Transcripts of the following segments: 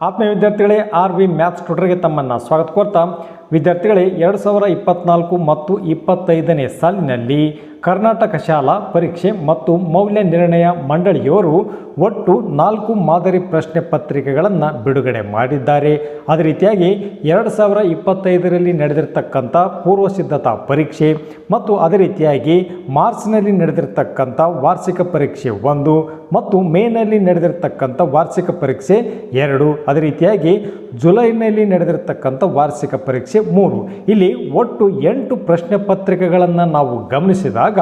ಆತ್ಮೀಯ ವಿದ್ಯಾರ್ಥಿಗಳೇ, R V maths ಟ್ಯೂಟರ್ಗೆ ತಮ್ಮನ್ನು ಸ್ವಾಗತ ಕೋರ್ತಾ, ವಿದ್ಯಾರ್ಥಿಗಳೇ, ಎರಡು ಸಾವಿರ ಇಪ್ಪತ್ನಾಲ್ಕು ಮತ್ತು ಇಪ್ಪತ್ತೈದನೇ ಸಾಲಿನಲ್ಲಿ ಕರ್ನಾಟಕ ಶಾಲಾ ಪರೀಕ್ಷೆ ಮತ್ತು ಮೌಲ್ಯ ನಿರ್ಣಯ ಮಂಡಳಿಯವರು ಒಟ್ಟು ನಾಲ್ಕು ಮಾದರಿ ಪ್ರಶ್ನೆ ಪತ್ರಿಕೆಗಳನ್ನು ಬಿಡುಗಡೆ ಮಾಡಿದ್ದಾರೆ. ಅದೇ ರೀತಿಯಾಗಿ ಎರಡು ಸಾವಿರ ಇಪ್ಪತ್ತೈದರಲ್ಲಿ ನಡೆದಿರ್ತಕ್ಕಂಥ ಪೂರ್ವ ಸಿದ್ಧತಾ ಪರೀಕ್ಷೆ ಮತ್ತು ಅದೇ ರೀತಿಯಾಗಿ ಮಾರ್ಚ್ನಲ್ಲಿ ನಡೆದಿರ್ತಕ್ಕಂಥ ವಾರ್ಷಿಕ ಪರೀಕ್ಷೆ ಒಂದು ಮತ್ತು ಮೇನಲ್ಲಿ ನಡೆದಿರ್ತಕ್ಕಂಥ ವಾರ್ಷಿಕ ಪರೀಕ್ಷೆ ಎರಡು. ಅದೇ ರೀತಿಯಾಗಿ ಜುಲೈನಲ್ಲಿ ನಡೆದಿರತಕ್ಕಂಥ ವಾರ್ಷಿಕ ಪರೀಕ್ಷೆ ಮೂರು. ಇಲ್ಲಿ ಒಟ್ಟು ಎಂಟು ಪ್ರಶ್ನೆ ಪತ್ರಿಕೆಗಳನ್ನು ನಾವು ಗಮನಿಸಿದಾಗ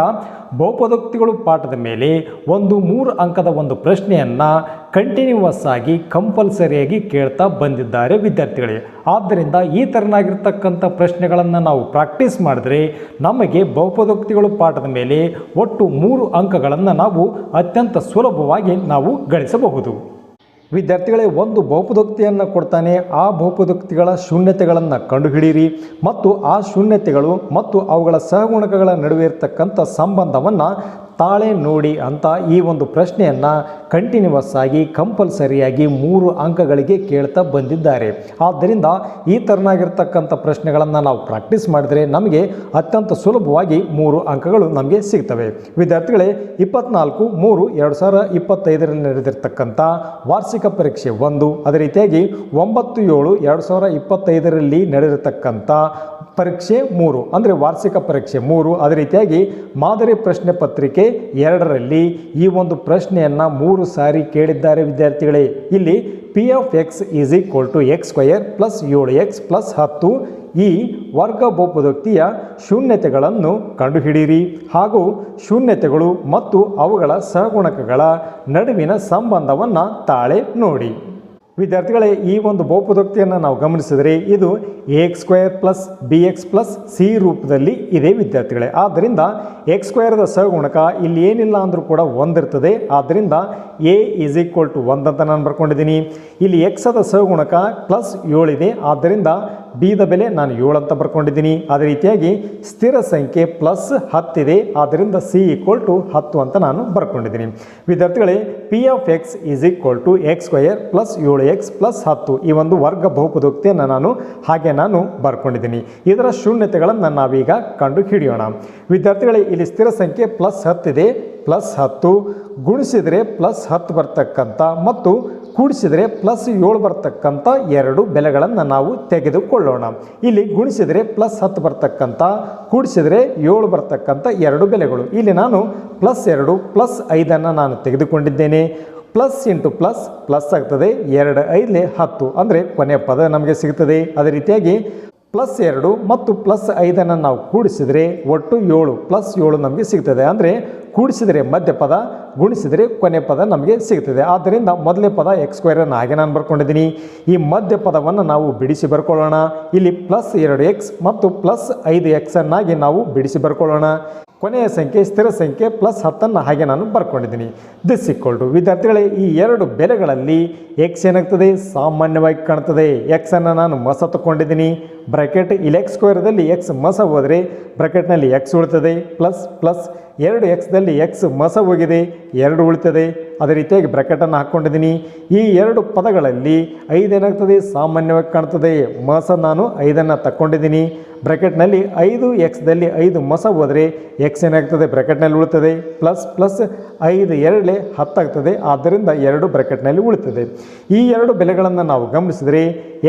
ಬಹುಪದೋಕ್ತಿಗಳು ಪಾಠದ ಮೇಲೆ ಒಂದು ಮೂರು ಅಂಕದ ಒಂದು ಪ್ರಶ್ನೆಯನ್ನು ಕಂಟಿನ್ಯೂವಸ್ ಆಗಿ ಕಂಪಲ್ಸರಿಯಾಗಿ ಕೇಳ್ತಾ ಬಂದಿದ್ದಾರೆ ವಿದ್ಯಾರ್ಥಿಗಳಿಗೆ ಆದ್ದರಿಂದ ಈ ಥರನಾಗಿರ್ತಕ್ಕಂಥ ಪ್ರಶ್ನೆಗಳನ್ನು ನಾವು ಪ್ರಾಕ್ಟೀಸ್ ಮಾಡಿದ್ರೆ ನಮಗೆ ಬಹುಪದೋಕ್ತಿಗಳು ಪಾಠದ ಮೇಲೆ ಒಟ್ಟು ಮೂರು ಅಂಕಗಳನ್ನು ನಾವು ಅತ್ಯಂತ ಸುಲಭವಾಗಿ ನಾವು ಗಳಿಸಬಹುದು. ವಿದ್ಯಾರ್ಥಿಗಳೇ ಒಂದು ಬಹುಪದೋಕ್ತಿಯನ್ನು ಕೊಡ್ತಾನೆ, ಆ ಬಹುಪದೋಕ್ತಿಗಳ ಶೂನ್ಯತೆಗಳನ್ನು ಕಂಡುಹಿಡಿಯಿರಿ ಮತ್ತು ಆ ಶೂನ್ಯತೆಗಳು ಮತ್ತು ಅವುಗಳ ಸಹಗುಣಕಗಳ ನಡುವೆ ಇರತಕ್ಕಂಥ ಸಂಬಂಧವನ್ನು ತಾಳೆ ನೋಡಿ ಅಂತ ಈ ಒಂದು ಪ್ರಶ್ನೆಯನ್ನು ಕಂಟಿನ್ಯೂವಸ್ ಆಗಿ ಕಂಪಲ್ಸರಿಯಾಗಿ ಮೂರು ಅಂಕಗಳಿಗೆ ಕೇಳ್ತಾ ಬಂದಿದ್ದಾರೆ. ಆದ್ದರಿಂದ ಈ ಥರನಾಗಿರ್ತಕ್ಕಂಥ ಪ್ರಶ್ನೆಗಳನ್ನು ನಾವು ಪ್ರಾಕ್ಟೀಸ್ ಮಾಡಿದರೆ ನಮಗೆ ಅತ್ಯಂತ ಸುಲಭವಾಗಿ ಮೂರು ಅಂಕಗಳು ನಮಗೆ ಸಿಗ್ತವೆ. ವಿದ್ಯಾರ್ಥಿಗಳೇ, ಇಪ್ಪತ್ನಾಲ್ಕು, ಮೂರು, ಎರಡು ಸಾವಿರ ಇಪ್ಪತ್ತೈದರಲ್ಲಿ ನಡೆದಿರ್ತಕ್ಕಂಥ ವಾರ್ಷಿಕ ಪರೀಕ್ಷೆ ಒಂದು, ಅದೇ ರೀತಿಯಾಗಿ ಒಂಬತ್ತು, ಏಳು, ಎರಡು ಸಾವಿರ ಇಪ್ಪತ್ತೈದರಲ್ಲಿ ನಡೆದಿರ್ತಕ್ಕಂಥ ಪರೀಕ್ಷೆ ಮೂರು, ಅಂದರೆ ವಾರ್ಷಿಕ ಪರೀಕ್ಷೆ ಮೂರು, ಅದೇ ರೀತಿಯಾಗಿ ಮಾದರಿ ಪ್ರಶ್ನೆ ಪತ್ರಿಕೆ ಎರಡರಲ್ಲಿ ಈ ಒಂದು ಪ್ರಶ್ನೆಯನ್ನು ಮೂರು ಸಾರಿ ಕೇಳಿದ್ದಾರೆ ವಿದ್ಯಾರ್ಥಿಗಳೇ. ಇಲ್ಲಿ P of X is equal to X square plus ಏಳು ಎಕ್ಸ್ ಪ್ಲಸ್ ಹತ್ತು. ಈ ವರ್ಗ ಬಹುಪದೋಕ್ತಿಯ ಶೂನ್ಯತೆಗಳನ್ನು ಕಂಡುಹಿಡಿಯಿರಿ. ಹಾಗೂ ಶೂನ್ಯತೆಗಳು ಮತ್ತು ಅವುಗಳ ಸಹಗುಣಕಗಳ ನಡುವಿನ ಸಂಬಂಧವನ್ನು ತಾಳೆ ನೋಡಿ. ವಿದ್ಯಾರ್ಥಿಗಳೇ, ಈ ಒಂದು ಬಹುಪದೋಕ್ತಿಯನ್ನು ನಾವು ಗಮನಿಸಿದರೆ ಇದು A X square plus B X plus C ರೂಪದಲ್ಲಿ ಇದೆ ವಿದ್ಯಾರ್ಥಿಗಳೇ. ಆದ್ದರಿಂದ ಎಕ್ಸ್ ಸ್ಕ್ವೇರ್ದ ಸಹಗುಣಕ ಇಲ್ಲಿ ಏನಿಲ್ಲ ಅಂದರೂ ಕೂಡ ಒಂದಿರ್ತದೆ. ಆದ್ದರಿಂದ ಎ ಈಸ್ ಈಕ್ವಲ್ ಟು ಒಂದು ಅಂತ ನಾನು ಬರ್ಕೊಂಡಿದ್ದೀನಿ. ಇಲ್ಲಿ ಎಕ್ಸದ ಸಹಗುಣಕ ಪ್ಲಸ್ ಏಳಿದೆ. ಆದ್ದರಿಂದ ಬಿದ ಬೆಲೆ ನಾನು ಏಳು ಅಂತ ಬರ್ಕೊಂಡಿದ್ದೀನಿ. ಅದೇ ರೀತಿಯಾಗಿ ಸ್ಥಿರ ಸಂಖ್ಯೆ ಪ್ಲಸ್ ಹತ್ತಿದೆ ಆದ್ದರಿಂದ ಸಿ ಈಕ್ವಲ್ ಟು ಹತ್ತು ಅಂತ ನಾನು ಬರ್ಕೊಂಡಿದ್ದೀನಿ. ವಿದ್ಯಾರ್ಥಿಗಳೇ P of X is equal to X square plus ಏಳು ಎಕ್ಸ್ ಪ್ಲಸ್ ಹತ್ತು ಈ ಒಂದು ವರ್ಗ ಬಹುಪದೋಕ್ತಿಯನ್ನು ನಾನು ಹಾಗೆ ನಾನು ಬರ್ಕೊಂಡಿದ್ದೀನಿ. ಇದರ ಶೂನ್ಯತೆಗಳನ್ನು ನಾವೀಗ ಕಂಡು ಹಿಡಿಯೋಣ ವಿದ್ಯಾರ್ಥಿಗಳೇ, ಇಲ್ಲಿ ಸ್ಥಿರ ಸಂಖ್ಯೆ ಪ್ಲಸ್ ಹತ್ತಿದೆ ಪ್ಲಸ್ ಹತ್ತು ಗುಣಿಸಿದರೆ ಪ್ಲಸ್ ಹತ್ತು ಬರ್ತಕ್ಕಂಥ ಮತ್ತು ಕೂಡಿಸಿದರೆ ಪ್ಲಸ್ ಏಳು ಬರ್ತಕ್ಕಂಥ ಎರಡು ಬೆಲೆಗಳನ್ನು ನಾವು ತೆಗೆದುಕೊಳ್ಳೋಣ. ಇಲ್ಲಿ ಗುಣಿಸಿದರೆ ಪ್ಲಸ್ ಹತ್ತು ಬರ್ತಕ್ಕಂಥ, ಕೂಡಿಸಿದರೆ ಏಳು ಬರ್ತಕ್ಕಂಥ ಎರಡು ಬೆಲೆಗಳು. ಇಲ್ಲಿ ನಾನು ಪ್ಲಸ್ ಎರಡು ಪ್ಲಸ್ ಐದನ್ನು ನಾನು ತೆಗೆದುಕೊಂಡಿದ್ದೇನೆ. ಪ್ಲಸ್ ಇಂಟು ಪ್ಲಸ್ ಪ್ಲಸ್ ಆಗ್ತದೆ ಎರಡು ಐದಲೇ ಹತ್ತು. ಅಂದರೆ ಕೊನೆಯ ಪದ ನಮಗೆ ಸಿಗ್ತದೆ. ಅದೇ ರೀತಿಯಾಗಿ ಪ್ಲಸ್ ಎರಡು ಮತ್ತು ಪ್ಲಸ್ ಐದನ್ನು ನಾವು ಕೂಡಿಸಿದರೆ ಒಟ್ಟು ಏಳು ಪ್ಲಸ್ ಏಳು ನಮಗೆ ಸಿಗ್ತದೆ. ಅಂದರೆ ಕೂಡಿಸಿದರೆ ಮಧ್ಯ ಪದ, ಗುಣಿಸಿದರೆ ಕೊನೆ ಪದ ನಮಗೆ ಸಿಗ್ತದೆ. ಆದ್ದರಿಂದ ಮೊದಲೇ ಪದ ಎಕ್ಸ್ ಸ್ಕ್ವೇರನ್ನು ಹಾಗೆ ನಾನು ಬರ್ಕೊಂಡಿದ್ದೀನಿ. ಈ ಮಧ್ಯ ಪದವನ್ನು ನಾವು ಬಿಡಿಸಿ ಬರ್ಕೊಳ್ಳೋಣ. ಇಲ್ಲಿ ಪ್ಲಸ್ ಎರಡು ಎಕ್ಸ್ ಮತ್ತು ಪ್ಲಸ್ ಐದು ಎಕ್ಸನ್ನಾಗಿ ನಾವು ಬಿಡಿಸಿ ಬರ್ಕೊಳ್ಳೋಣ. ಕೊನೆಯ ಸಂಖ್ಯೆ, ಸ್ಥಿರ ಸಂಖ್ಯೆ ಪ್ಲಸ್ ಹತ್ತನ್ನು ಹಾಗೆ ನಾನು ಬರ್ಕೊಂಡಿದ್ದೀನಿ. ದಿಸ್ ಇಕ್ವಲ್ ಟು ವಿದ್ಯಾರ್ಥಿಗಳೇ, ಈ ಎರಡು ಬೆಲೆಗಳಲ್ಲಿ ಎಕ್ಸ್ ಏನಾಗ್ತದೆ? ಸಾಮಾನ್ಯವಾಗಿ ಕಾಣ್ತದೆ. ಎಕ್ಸನ್ನು ನಾನು ಮಸ ತಗೊಂಡಿದ್ದೀನಿ ಬ್ರಾಕೆಟ್ ಇಲ್ಲಿ ಎಕ್ಸ್ ಸ್ಕ್ವೇರ್ದಲ್ಲಿ ಎಕ್ಸ್ ಮಸ ಹೋದರೆ ಬ್ರಾಕೆಟ್ನಲ್ಲಿ ಎಕ್ಸ್ ಉಳಿತದೆ. ಪ್ಲಸ್ ಪ್ಲಸ್ ಎರಡು ಎಕ್ಸ್ದಲ್ಲಿ ಎಕ್ಸ್ ಮಸ ಹೋಗಿದೆ. ಎರಡು ಉಳಿತದೆ. ಅದೇ ರೀತಿಯಾಗಿ ಬ್ರ್ಯಾಕೆಟನ್ನು ಹಾಕ್ಕೊಂಡಿದ್ದೀನಿ. ಈ ಎರಡು ಪದಗಳಲ್ಲಿ ಐದೇನಾಗ್ತದೆ ಸಾಮಾನ್ಯವಾಗಿ ಕಾಣ್ತದೆ. ಮಸ ನಾನು ಐದನ್ನು ತಕ್ಕೊಂಡಿದ್ದೀನಿ. ಬ್ರ್ಯಾಕೆಟ್ನಲ್ಲಿ ಐದು ಎಕ್ಸ್ದಲ್ಲಿ ಐದು ಮಸ ಹೋದರೆ ಎಕ್ಸ್ ಏನಾಗ್ತದೆ? ಬ್ರ್ಯಾಕೆಟ್ನಲ್ಲಿ ಉಳಿತದೆ. ಪ್ಲಸ್ ಪ್ಲಸ್ ಐದು ಎರಡೇ ಹತ್ತಾಗ್ತದೆ. ಆದ್ದರಿಂದ ಎರಡು ಬ್ರ್ಯಾಕೆಟ್ನಲ್ಲಿ ಉಳಿತದೆ. ಈ ಎರಡು ಬೆಲೆಗಳನ್ನು ನಾವು ಗಮನಿಸಿದರೆ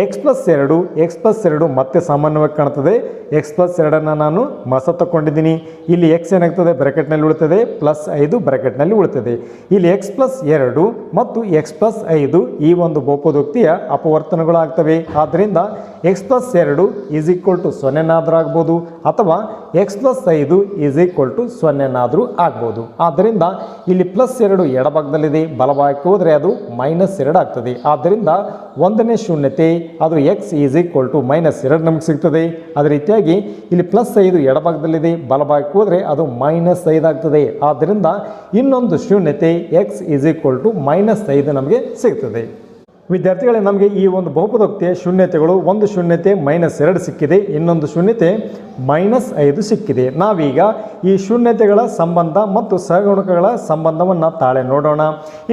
ಎಕ್ಸ್ ಪ್ಲಸ್ ಎರಡು ಎಕ್ಸ್ ಪ್ಲಸ್ ಎರಡು ಮತ್ತೆ ಸಾಮಾನ್ಯವಾಗಿ ಕಾಣ್ತದೆ. ಎಕ್ಸ್ ಪ್ಲಸ್ ಎರಡನ್ನು ನಾನು ಮಸ ತಗೊಂಡಿದ್ದೀನಿ ಇಲ್ಲಿ ಎಕ್ಸ್ ಏನಾಗ್ತದೆ? ಬ್ರ್ಯಾಕೆಟ್ನಲ್ಲಿ ಉಳಿತದೆ. ಪ್ಲಸ್ ಐದು ಬ್ರ್ಯಾಕೆಟ್ನಲ್ಲಿ ಉಳಿತದೆ. ಇಲ್ಲಿ ಎಕ್ಸ್ ಪ್ಲಸ್ ಎರಡು ಮತ್ತು ಎಕ್ಸ್ ಪ್ಲಸ್ ಐದು ಈ ಒಂದು ಬಹುಪದೋಕ್ತಿಯ ಅಪವರ್ತನಗಳಾಗ್ತವೆ. ಆದ್ದರಿಂದ ಎಕ್ಸ್ ಪ್ಲಸ್ ಎರಡು ಈಸ್ ಈಕ್ವಲ್ ಟು ಸೊನ್ನೆನಾದರೂ ಆಗ್ಬೋದು ಅಥವಾ ಎಕ್ಸ್ ಪ್ಲಸ್ ಐದು ಈಸ್ ಈಕ್ವಲ್ ಟು ಸೊನ್ನೆನಾದರೂ ಆಗ್ಬೋದು. ಆದ್ದರಿಂದ ಇಲ್ಲಿ ಪ್ಲಸ್ ಎರಡು ಎಡಭಾಗದಲ್ಲಿದೆ. ಬಲಭಾಗಕ್ಕೆ ಹೋದರೆ ಅದು ಮೈನಸ್ ಎರಡು ಆಗ್ತದೆ. ಆದ್ದರಿಂದ ಒಂದನೇ ಶೂನ್ಯತೆ, ಅದು X is equal to minus ಎರಡು ನಮಗೆ ಸಿಗ್ತದೆ. ಅದೇ ರೀತಿಯಾಗಿ ಇಲ್ಲಿ ಪ್ಲಸ್ ಐದು ಎಡಭಾಗದಲ್ಲಿದೆ. ಬಲಭಾಗಕ್ಕೆ ಹೋದರೆ ಅದು ಮೈನಸ್ ಐದು ಆಗ್ತದೆ. ಆದ್ದರಿಂದ ಇನ್ನೊಂದು ಶೂನ್ಯತೆ X is equal to minus ಐದು ನಮಗೆ ಸಿಗ್ತದೆ. ವಿದ್ಯಾರ್ಥಿಗಳೇ, ನಮಗೆ ಈ ಒಂದು ಬಹುಪದೋಕ್ತಿಯ ಶೂನ್ಯತೆಗಳು, ಒಂದು ಶೂನ್ಯತೆ ಮೈನಸ್ ಎರಡು ಸಿಕ್ಕಿದೆ, ಇನ್ನೊಂದು ಶೂನ್ಯತೆ ಮೈನಸ್ ಐದು ಸಿಕ್ಕಿದೆ. ನಾವೀಗ ಈ ಶೂನ್ಯತೆಗಳ ಸಂಬಂಧ ಮತ್ತು ಸಹಗುಣಕಗಳ ಸಂಬಂಧವನ್ನು ತಾಳೆ ನೋಡೋಣ.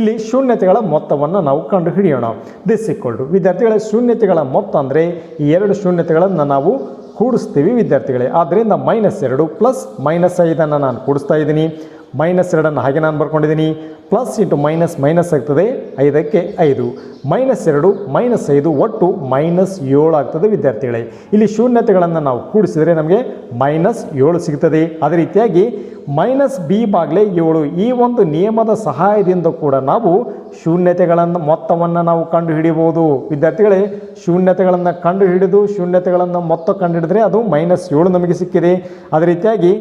ಇಲ್ಲಿ ಶೂನ್ಯತೆಗಳ ಮೊತ್ತವನ್ನು ನಾವು ಕಂಡುಹಿಡಿಯೋಣ. ದಿಸ್ ಇಕ್ವಲ್ ವಿದ್ಯಾರ್ಥಿಗಳ, ಶೂನ್ಯತೆಗಳ ಮೊತ್ತ ಅಂದರೆ ಈ ಎರಡು ಶೂನ್ಯತೆಗಳನ್ನು ನಾವು ಕೂಡಿಸ್ತೀವಿ ವಿದ್ಯಾರ್ಥಿಗಳೇ. ಆದ್ದರಿಂದ ಮೈನಸ್ ಎರಡು ಪ್ಲಸ್ ಮೈನಸ್ ಐದನ್ನು ನಾನು ಕೂಡಿಸ್ತಾ ಇದ್ದೀನಿ. ಮೈನಸ್ ಎರಡನ್ನು ಹಾಗೆ ನಾನು ಬರ್ಕೊಂಡಿದ್ದೀನಿ. ಪ್ಲಸ್ ಇಂಟು ಮೈನಸ್ ಮೈನಸ್ ಆಗ್ತದೆ ಐದಕ್ಕೆ ಐದು. ಮೈನಸ್ ಎರಡು, ಮೈನಸ್ ಐದು ಒಟ್ಟು ಮೈನಸ್ ಏಳು ಆಗ್ತದೆ ವಿದ್ಯಾರ್ಥಿಗಳೇ. ಇಲ್ಲಿ ಶೂನ್ಯತೆಗಳನ್ನು ನಾವು ಕೂಡಿಸಿದರೆ ನಮಗೆ ಮೈನಸ್ ಏಳು ಸಿಗ್ತದೆ. ಅದೇ ರೀತಿಯಾಗಿ ಮೈನಸ್ ಬಿ ಬಾಗ್ಲೆ ಏಳು. ಈ ಒಂದು ನಿಯಮದ ಸಹಾಯದಿಂದ ಕೂಡ ನಾವು ಶೂನ್ಯತೆಗಳನ್ನು ಮೊತ್ತವನ್ನು ನಾವು ಕಂಡುಹಿಡಿಯಬಹುದು. ವಿದ್ಯಾರ್ಥಿಗಳೇ, ಶೂನ್ಯತೆಗಳನ್ನು ಕಂಡುಹಿಡಿದು, ಶೂನ್ಯತೆಗಳನ್ನು ಮೊತ್ತ ಕಂಡು ಹಿಡಿದ್ರೆ ಅದು ಮೈನಸ್ ಏಳು ನಮಗೆ ಸಿಕ್ಕಿದೆ. ಅದೇ ರೀತಿಯಾಗಿ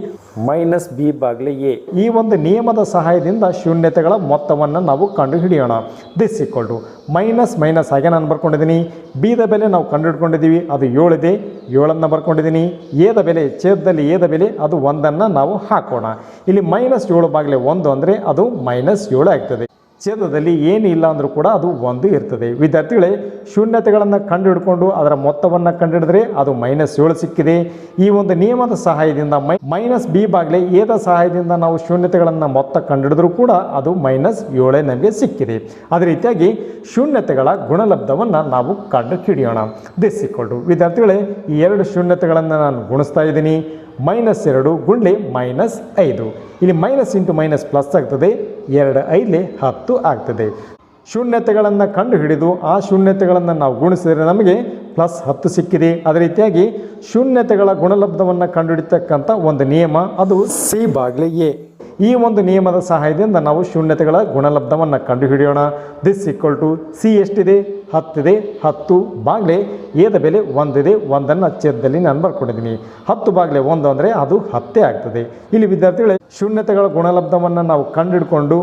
ಮೈನಸ್ ಬಿ ಬಾಗ್ಲಿ ಎ. ಈ ಒಂದು ನಿಯಮದ ಸಹಾಯದಿಂದ ಶೂನ್ಯತೆಗಳ ಮೊತ್ತವನ್ನು ನಾವು ಕಂಡು ಹಿಡಿಯೋಣ this equal to minus minus ಹಾಗೆ ನಾನು ಬರ್ಕೊಂಡಿದ್ದೀನಿ. ಬಿದ ಬೆಲೆ ನಾವು ಕಂಡು ಹಿಡ್ಕೊಂಡಿದ್ದೀವಿ ಅದು ಏಳಿದೆ. ಏಳನ್ನು ಬರ್ಕೊಂಡಿದ್ದೀನಿ. ಏದ ಬೆಲೆ ಛೇದದಲ್ಲಿ ಏದ ಬೆಲೆ, ಅದು ಒಂದನ್ನು ನಾವು ಹಾಕೋಣ. ಇಲ್ಲಿ ಮೈನಸ್ ಏಳು ಬಾಗಿಲೆ ಒಂದು ಅಂದರೆ ಅದು ಮೈನಸ್ ಏಳು ಆಗ್ತದೆ. ಛೇದದಲ್ಲಿ ಇಲ್ಲ ಅಂದರೂ ಕೂಡ ಅದು ಒಂದು ಇರ್ತದೆ. ವಿದ್ಯಾರ್ಥಿಗಳೇ, ಶೂನ್ಯತೆಗಳನ್ನು ಕಂಡುಹಿಡ್ಕೊಂಡು ಅದರ ಮೊತ್ತವನ್ನು ಕಂಡುಹಿಡಿದ್ರೆ ಅದು ಮೈನಸ್ ಏಳು ಸಿಕ್ಕಿದೆ. ಈ ಒಂದು ನಿಯಮದ ಸಹಾಯದಿಂದ ಮೈ ಮೈನಸ್ ಬಿ ಬಾಗ್ಲೆ ಏದ ಸಹಾಯದಿಂದ ನಾವು ಶೂನ್ಯತೆಗಳನ್ನು ಮೊತ್ತ ಕಂಡುಹಿಡಿದ್ರೂ ಕೂಡ ಅದು ಮೈನಸ್ ಏಳೇ ನಮಗೆ ಸಿಕ್ಕಿದೆ. ಅದೇ ರೀತಿಯಾಗಿ ಶೂನ್ಯತೆಗಳ ಗುಣಲಬ್ಧವನ್ನು ನಾವು ಕಂಡು ಹಿಡಿಯೋಣ ದಿಸ್ ವಿದ್ಯಾರ್ಥಿಗಳೇ, ಈ ಎರಡು ಶೂನ್ಯತೆಗಳನ್ನು ನಾನು ಗುಣಿಸ್ತಾ ಇದ್ದೀನಿ. ಮೈನಸ್ ಎರಡು ಗುಂಡ್ಲೆ ಮೈನಸ್ ಐದು. ಇಲ್ಲಿ ಮೈನಸ್ ಇಂಟು ಮೈನಸ್ ಪ್ಲಸ್ ಆಗ್ತದೆ. ಎರಡು ಐಲಿ ಹತ್ತು ಆಗ್ತದೆ. ಶೂನ್ಯತೆಗಳನ್ನು ಕಂಡು ಹಿಡಿದು ಆ ಶೂನ್ಯತೆಗಳನ್ನು ನಾವು ಗುಣಿಸಿದರೆ ನಮಗೆ ಪ್ಲಸ್ ಹತ್ತು ಸಿಕ್ಕಿದೆ. ಅದೇ ರೀತಿಯಾಗಿ ಶೂನ್ಯತೆಗಳ ಗುಣಲಬ್ಧವನ್ನು ಕಂಡುಹಿಡಿತಕ್ಕಂಥ ಒಂದು ನಿಯಮ ಅದು ಸಿ ಬಾಗ್ಲೆ ಎ. ಈ ಒಂದು ನಿಯಮದ ಸಹಾಯದಿಂದ ನಾವು ಶೂನ್ಯತೆಗಳ ಗುಣಲಬ್ಧವನ್ನು ಕಂಡುಹಿಡಿಯೋಣ. ದಿಸ್ ಈಕ್ವಲ್ ಟು ಸಿ ಎಷ್ಟಿದೆ? ಹತ್ತಿದೆ, ಹತ್ತು ಬಾಗ್ಲೆ, ಏದ ಬೆಲೆ ಒಂದಿದೆ, ಒಂದನ್ನು ಛೇದದಲ್ಲಿ ನಾನು ಬರ್ಕೊಂಡಿದ್ದೀನಿ. ಹತ್ತು ಬಾಗಿಲೆ ಒಂದು ಅಂದರೆ ಅದು ಹತ್ತೆ ಆಗ್ತದೆ. ಇಲ್ಲಿ ವಿದ್ಯಾರ್ಥಿಗಳೇ, ಶೂನ್ಯತೆಗಳ ಗುಣಲಬ್ಧವನ್ನು ನಾವು ಕಂಡುಹಿಡ್ಕೊಂಡು,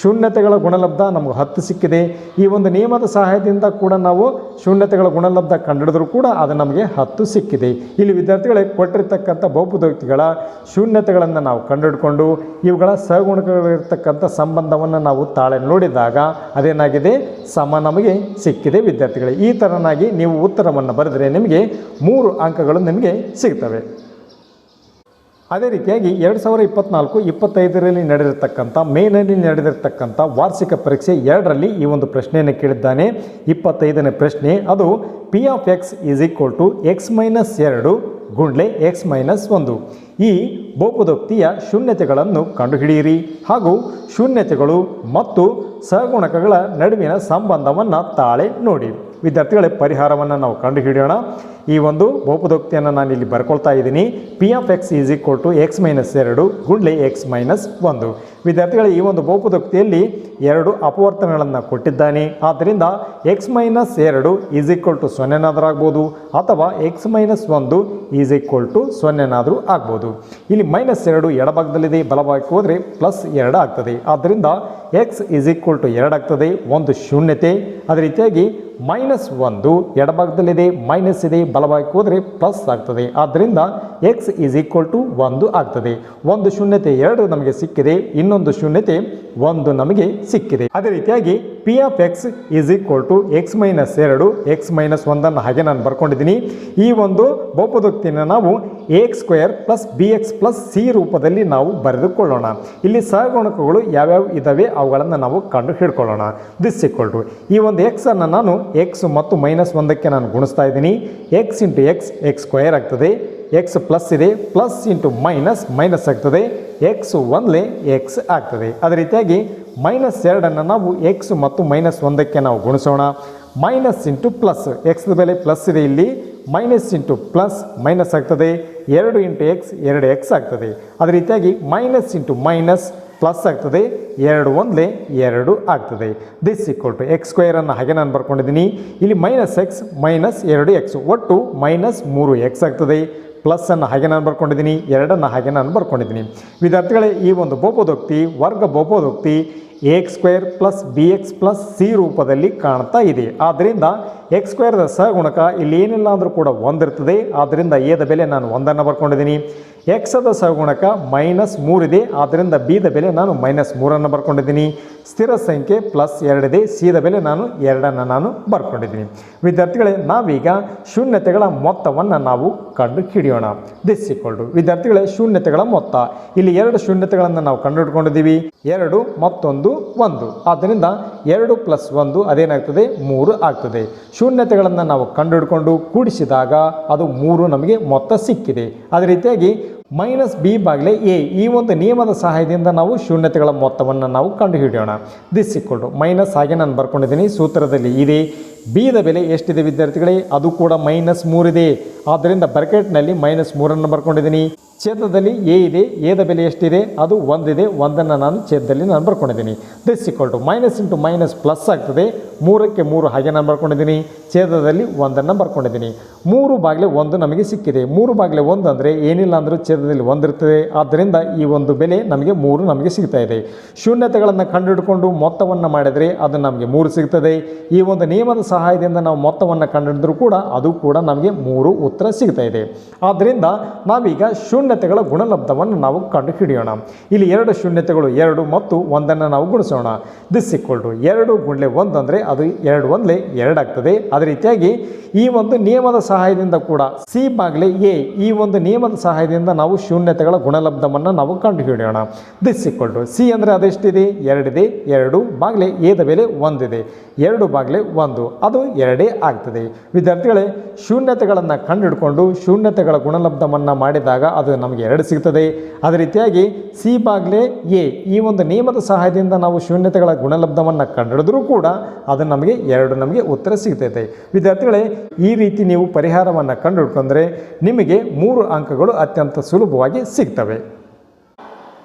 ಶೂನ್ಯತೆಗಳ ಗುಣಲಬ್ಧ ನಮಗೆ ಹತ್ತು ಸಿಕ್ಕಿದೆ. ಈ ಒಂದು ನಿಯಮದ ಸಹಾಯದಿಂದ ಕೂಡ ನಾವು ಶೂನ್ಯತೆಗಳ ಗುಣಲಬ್ಧ ಕಂಡುಹಿಡಿದ್ರೂ ಕೂಡ ಅದು ನಮಗೆ ಹತ್ತು ಸಿಕ್ಕಿದೆ. ಇಲ್ಲಿ ವಿದ್ಯಾರ್ಥಿಗಳೇ, ಕೊಟ್ಟಿರ್ತಕ್ಕಂಥ ಬಹುಪದೋಕ್ತಿಗಳ ಶೂನ್ಯತೆಗಳನ್ನು ನಾವು ಕಂಡುಹಿಡ್ಕೊಂಡು, ಇವುಗಳ ಸಹಗುಣಗಳಿರ್ತಕ್ಕಂಥ ಸಂಬಂಧವನ್ನು ನಾವು ತಾಳೆ ನೋಡಿದಾಗ ಅದೇನಾಗಿದೆ? ಸಮ ನಮಗೆ ಸಿಕ್ಕಿದೆ. ವಿದ್ಯಾರ್ಥಿಗಳೇ. ಈ ಥರನಾಗಿ ನೀವು ಉತ್ತರವನ್ನು ಬರೆದರೆ ನಿಮಗೆ ಮೂರು ಅಂಕಗಳು ನಿಮಗೆ ಸಿಗ್ತವೆ ಅದೇ ರೀತಿಯಾಗಿ ಎರಡು ಸಾವಿರ ಇಪ್ಪತ್ತ್ನಾಲ್ಕು ಇಪ್ಪತ್ತೈದರಲ್ಲಿ ನಡೆದಿರ್ತಕ್ಕಂಥ, ಮೇನಲ್ಲಿ ನಡೆದಿರತಕ್ಕಂಥ ವಾರ್ಷಿಕ ಪರೀಕ್ಷೆ ಎರಡರಲ್ಲಿ ಈ ಒಂದು ಪ್ರಶ್ನೆಯನ್ನು ಕೇಳಿದ್ದಾನೆ. ಇಪ್ಪತ್ತೈದನೇ ಪ್ರಶ್ನೆ, ಅದು P of X is equal to X minus ಎರಡು ಗುಂಡ್ಲೆ ಎಕ್ಸ್ ಮೈನಸ್ ಒಂದು. ಈ ಬಹುಪದೋಕ್ತಿಯ ಶೂನ್ಯತೆಗಳನ್ನು ಕಂಡುಹಿಡಿಯಿರಿ. ಹಾಗೂ ಶೂನ್ಯತೆಗಳು ಮತ್ತು ಸಹಗುಣಕಗಳ ನಡುವಿನ ಸಂಬಂಧವನ್ನು ತಾಳೆ ನೋಡಿ. ವಿದ್ಯಾರ್ಥಿಗಳೇ, ಪರಿಹಾರವನ್ನು ನಾವು ಕಂಡುಹಿಡಿಯೋಣ. ಈ ಒಂದು ಬಹುಪದೋಕ್ತಿಯನ್ನು ನಾನು ಇಲ್ಲಿ ಬರ್ಕೊಳ್ತಾ ಇದ್ದೀನಿ. P of X is equal to X minus ಎರಡು ಗುಂಡ್ಲೆ ಎಕ್ಸ್ ಮೈನಸ್ ಒಂದು. ವಿದ್ಯಾರ್ಥಿಗಳು, ಈ ಒಂದು ಬಹುಪದೋಕ್ತಿಯಲ್ಲಿ ಎರಡು ಅಪವರ್ತನಗಳನ್ನು ಕೊಟ್ಟಿದ್ದಾನೆ. ಆದ್ದರಿಂದ ಎಕ್ಸ್ ಮೈನಸ್ ಎರಡು ಈಸ್ ಈಕ್ವಲ್ ಟು ಸೊನ್ನೆನಾದರೂ ಆಗ್ಬೋದು, ಅಥವಾ ಎಕ್ಸ್ ಮೈನಸ್ ಒಂದು ಈಸ್ ಈಕ್ವಲ್ ಟು ಸೊನ್ನೆನಾದರೂ ಆಗ್ಬೋದು. ಇಲ್ಲಿ ಮೈನಸ್ ಎರಡು ಎಡಭಾಗದಲ್ಲಿದೆ, ಬಲಭಾಗಕ್ಕೆ ಹೋದರೆ ಪ್ಲಸ್ ಎರಡು ಆಗ್ತದೆ. ಆದ್ದರಿಂದ ಎಕ್ಸ್ ಈಸ್ ಈಕ್ವಲ್ ಟು ಎರಡು ಆಗ್ತದೆ, ಒಂದು ಶೂನ್ಯತೆ. ಅದೇ ರೀತಿಯಾಗಿ ಮೈನಸ್ ಒಂದು ಎಡಭಾಗದಲ್ಲಿದೆ ಮೈನಸ್ ಇದೆ ಬಲಭಾಗಕ್ಕೆ ಹೋದರೆ ಪ್ಲಸ್ ಆಗ್ತದೆ. ಆದ್ದರಿಂದ ಎಕ್ಸ್ ಈಸ್ ಈಕ್ವಲ್ ಟು ಒಂದು ಆಗ್ತದೆ. ಒಂದು ಶೂನ್ಯತೆ ಎರಡು ನಮಗೆ ಸಿಕ್ಕಿದೆ. ಇನ್ನೊಂದು ಶೂನ್ಯತೆ ಒಂದು ನಮಗೆ ಸಿಕ್ಕಿದೆ. ಅದೇ ರೀತಿಯಾಗಿ P of X is equal to X minus ಎರಡು ಎಕ್ಸ್ ಮೈನಸ್ ಒಂದನ್ನು ಹಾಗೆ ನಾನು ಬರ್ಕೊಂಡಿದ್ದೀನಿ. ಈ ಒಂದು ಬಹುಪದೋಕ್ತಿಯನ್ನು ನಾವು A X square plus B X plus C ರೂಪದಲ್ಲಿ ನಾವು ಬರೆದುಕೊಳ್ಳೋಣ. ಇಲ್ಲಿ ಸಹಗುಣಕಗಳು ಯಾವ್ಯಾವ ಇದ್ದಾವೆ ಅವುಗಳನ್ನು ನಾವು ಕಂಡು ಹಿಡ್ಕೊಳ್ಳೋಣ. ದಿಸ್ ಈಕ್ವಲ್ ಟು ಈ ಒಂದು ಎಕ್ಸನ್ನು ನಾನು ಎಕ್ಸ್ ಮತ್ತು ಮೈನಸ್ ಒಂದಕ್ಕೆ ನಾನು ಗುಣಿಸ್ತಾ ಇದ್ದೀನಿ. X into X X square ಆಗ್ತದೆ ಎಕ್ಸ್ ಪ್ಲಸ್ ಇದೆ ಪ್ಲಸ್ ಇಂಟು ಮೈನಸ್ ಮೈನಸ್ ಆಗ್ತದೆ ಎಕ್ಸ್ ಒಂದ್ಲೆ ಎಕ್ಸ್ ಆಗ್ತದೆ. ಅದೇ ರೀತಿಯಾಗಿ ಮೈನಸ್ ಎರಡನ್ನು ನಾವು ಎಕ್ಸ್ ಮತ್ತು ಮೈನಸ್ ಒಂದಕ್ಕೆ ನಾವು ಗುಣಿಸೋಣ. ಮೈನಸ್ ಇಂಟು ಪ್ಲಸ್ ಎಕ್ಸ್ ಬೆಲೆ ಪ್ಲಸ್ ಇದೆ ಇಲ್ಲಿ ಮೈನಸ್ ಇಂಟು ಪ್ಲಸ್ ಮೈನಸ್ ಆಗ್ತದೆ, ಎರಡು ಇಂಟು ಎಕ್ಸ್ ಎರಡು ಎಕ್ಸ್ ಆಗ್ತದೆ. ಅದೇ ರೀತಿಯಾಗಿ ಮೈನಸ್ ಇಂಟು ಮೈನಸ್ ಪ್ಲಸ್ ಆಗ್ತದೆ ಎರಡು ಒಂದ್ಲೆ ಎರಡು ಆಗ್ತದೆ. ದಿಸ್ ಈಕ್ವಲ್ ಟು ಎಕ್ಸ್ ಸ್ಕ್ವೇರನ್ನು ಹಾಗೆ ನಾನು ಬರ್ಕೊಂಡಿದ್ದೀನಿ. ಇಲ್ಲಿ ಮೈನಸ್ ಎಕ್ಸ್ ಮೈನಸ್ ಎರಡು ಎಕ್ಸ್ ಒಟ್ಟು ಮೈನಸ್ ಮೂರು ಎಕ್ಸ್ ಆಗ್ತದೆ. ಪ್ಲಸ್ಸನ್ನು ಹಾಗೆ ನಾನು ಬರ್ಕೊಂಡಿದ್ದೀನಿ. ಎರಡನ್ನು ಹಾಗೆ ನಾನು ಬರ್ಕೊಂಡಿದ್ದೀನಿ. ವಿದ್ಯಾರ್ಥಿಗಳೇ, ಈ ಒಂದು ಬಹುಪದೋಕ್ತಿ, ವರ್ಗ ಬಹುಪದೋಕ್ತಿ X square plus B X plus C ರೂಪದಲ್ಲಿ ಕಾಣ್ತಾ ಇದೆ. ಆದ್ದರಿಂದ ಎಕ್ಸ್ ಸ್ಕ್ವೇರ್ದ ಸಹಗುಣಕ ಇಲ್ಲಿ ಏನಿಲ್ಲ ಅಂದರೂ ಕೂಡ ಒಂದಿರ್ತದೆ. ಆದ್ದರಿಂದ ಎದ ಬೆಲೆ ನಾನು ಒಂದನ್ನು ಬರ್ಕೊಂಡಿದ್ದೀನಿ. ಎಕ್ಸದ ಸಹಗುಣಕ ಮೈನಸ್ ಮೂರಿದೆ. ಆದ್ದರಿಂದ ಬಿದ ಬೆಲೆ ನಾನು ಮೈನಸ್ ಮೂರನ್ನು ಬರ್ಕೊಂಡಿದ್ದೀನಿ. ಸ್ಥಿರ ಸಂಖ್ಯೆ ಪ್ಲಸ್ ಎರಡಿದೆ. ಸಿದ ಬೆಲೆ ನಾನು ಎರಡನ್ನು ನಾನು ಬರ್ಕೊಂಡಿದ್ದೀನಿ. ವಿದ್ಯಾರ್ಥಿಗಳೇ, ನಾವೀಗ ಶೂನ್ಯತೆಗಳ ಮೊತ್ತವನ್ನು ನಾವು ಕಂಡು ಹಿಡಿಯೋಣ ದಿಸ್ ಇಕ್ವಲ್ ವಿದ್ಯಾರ್ಥಿಗಳೇ, ಶೂನ್ಯತೆಗಳ ಮೊತ್ತ. ಇಲ್ಲಿ ಎರಡು ಶೂನ್ಯತೆಗಳನ್ನು ನಾವು ಕಂಡುಹಿಡ್ಕೊಂಡಿದ್ದೀವಿ. ಎರಡು ಮತ್ತೊಂದು ಒಂದು. ಆದ್ದರಿಂದ ಎರಡು ಪ್ಲಸ್ ಒಂದು ಅದೇನಾಗ್ತದೆ? ಮೂರು ಆಗ್ತದೆ. ಶೂನ್ಯತೆಗಳನ್ನು ನಾವು ಕಂಡುಹಿಡ್ಕೊಂಡು ಕೂಡಿಸಿದಾಗ ಅದು ಮೂರು ನಮಗೆ ಮೊತ್ತ ಸಿಕ್ಕಿದೆ. ಅದೇ ರೀತಿಯಾಗಿ ಮೈನಸ್ ಬಿ ಬಾಗಿಲೆ ಎ. ಈ ಒಂದು ನಿಯಮದ ಸಹಾಯದಿಂದ ನಾವು ಶೂನ್ಯತೆಗಳ ಮೊತ್ತವನ್ನು ನಾವು ಕಂಡುಹಿಡಿಯೋಣ. ದಿಸ್ ಇಕ್ವಲ್ ಮೈನಸ್ ಹಾಗೆ ನಾನು ಬರ್ಕೊಂಡಿದ್ದೀನಿ. ಸೂತ್ರದಲ್ಲಿ ಇದೆ ಬಿದ ಬೆಲೆ ಎಷ್ಟಿದೆ ವಿದ್ಯಾರ್ಥಿಗಳೇ? ಅದು ಕೂಡ ಮೈನಸ್ ಮೂರಿದೆ. ಆದ್ದರಿಂದ ಬರ್ಕೆಟ್ನಲ್ಲಿ ಮೈನಸ್ ಮೂರನ್ನು ಬರ್ಕೊಂಡಿದ್ದೀನಿ. ಛೇದದಲ್ಲಿ ಎ ಇದೆ, ಎದ ಬೆಲೆ ಎಷ್ಟಿದೆ? ಅದು ಒಂದಿದೆ. ಒಂದನ್ನು ನಾನು ಛೇದದಲ್ಲಿ ನಾನು ಬರ್ಕೊಂಡಿದ್ದೀನಿ. This equal to minus into minus plus ಆಗ್ತದೆ. ಮೂರಕ್ಕೆ ಮೂರು ಹಾಗೆ ನಾನು ಬರ್ಕೊಂಡಿದ್ದೀನಿ. ಛೇದದಲ್ಲಿ ಒಂದನ್ನು ಬರ್ಕೊಂಡಿದ್ದೀನಿ. ಮೂರು ಬಾಗಿಲೆ ಒಂದು ನಮಗೆ ಸಿಕ್ಕಿದೆ. ಮೂರು ಬಾಗಿಲೆ ಒಂದು ಅಂದರೆ ಏನಿಲ್ಲ ಅಂದರೂ ಛೇದದಲ್ಲಿ ಒಂದಿರ್ತದೆ ಆದ್ದರಿಂದ ಈ ಒಂದು ಬೆಲೆ ನಮಗೆ ಮೂರು ನಮಗೆ ಸಿಗ್ತಾ ಇದೆ. ಶೂನ್ಯತೆಗಳನ್ನು ಕಂಡುಹಿಡ್ಕೊಂಡು ಮೊತ್ತವನ್ನು ಮಾಡಿದರೆ ಅದು ನಮಗೆ ಮೂರು ಸಿಗ್ತದೆ. ಈ ಒಂದು ನಿಯಮದ ಸಹಾಯದಿಂದ ನಾವು ಮೊತ್ತವನ್ನು ಕಂಡುಹಿಡಿದ್ರೂ ಕೂಡ ಅದು ಕೂಡ ನಮಗೆ ಮೂರು ಉತ್ತರ ಸಿಗ್ತಾ ಇದೆ. ಆದ್ದರಿಂದ ನಾವೀಗ ಶೂನ್ಯತೆಗಳ ಗುಣಲಬ್ಧವನ್ನು ನಾವು ಕಂಡು ಹಿಡಿಯೋಣ ಇಲ್ಲಿ ಎರಡು ಶೂನ್ಯತೆಗಳು, ಎರಡು ಮತ್ತು ಒಂದನ್ನು ನಾವು ಗುಣಿಸೋಣ. ದಿಸ್ ಇಕ್ವಲ್ ಟು ಎರಡು ಗುಂಡ್ಲೆ ಒಂದು ಅಂದರೆ ಅದು ಎರಡು ಒಂದ್ಲೆ ಎರಡಾಗ್ತದೆ ಅದೇ ರೀತಿಯಾಗಿ ಈ ಒಂದು ನಿಯಮದ ಸಹಾಯದಿಂದ ಕೂಡ ಸಿ ಬಾಗ್ಲೆ ಎ ಈ ಒಂದು ನಿಯಮದ ಸಹಾಯದಿಂದ ನಾವು ಶೂನ್ಯತೆಗಳ ಗುಣಲಬ್ಧವನ್ನು ನಾವು ಕಂಡು ಹಿಡಿಯೋಣ ದಿಸ್ ಇಕ್ವಲ್ ಟು ಸಿ ಅಂದರೆ ಅದೆಷ್ಟಿದೆ? ಎರಡಿದೆ. ಎರಡು ಬಾಗ್ಲೆ ಎದ ಬೆಲೆ ಒಂದಿದೆ. ಎರಡು ಬಾಗ್ಲೆ ಒಂದು. ಅದು ಎರಡೇ ಆಗ್ತದೆ. ವಿದ್ಯಾರ್ಥಿಗಳೇ, ಶೂನ್ಯತೆಗಳನ್ನು ಕಂಡುಹಿಡ್ಕೊಂಡು ಶೂನ್ಯತೆಗಳ ಗುಣಲಬ್ಧವನ್ನು ಮಾಡಿದಾಗ ಅದು ನಮಗೆ ಎರಡು ಸಿಗ್ತದೆ. ಅದೇ ರೀತಿಯಾಗಿ ಸಿ ಬಾಗ್ಲೆ ಎ, ಈ ಒಂದು ನಿಯಮದ ಸಹಾಯದಿಂದ ನಾವು ಶೂನ್ಯತೆಗಳ ಗುಣಲಬ್ಧವನ್ನು ಕಂಡುಹಿಡಿದ್ರೂ ಕೂಡ ಅದು ನಮಗೆ ಎರಡು ನಮಗೆ ಉತ್ತರ ಸಿಗ್ತೈತೆ ವಿದ್ಯಾರ್ಥಿಗಳೇ, ಈ ರೀತಿ ನೀವು ಪರಿಹಾರವನ್ನು ಕಂಡುಹಿಡ್ಕೊಂಡ್ರೆ ನಿಮಗೆ ಮೂರು ಅಂಕಗಳು ಅತ್ಯಂತ ಸುಲಭವಾಗಿ ಸಿಗ್ತವೆ.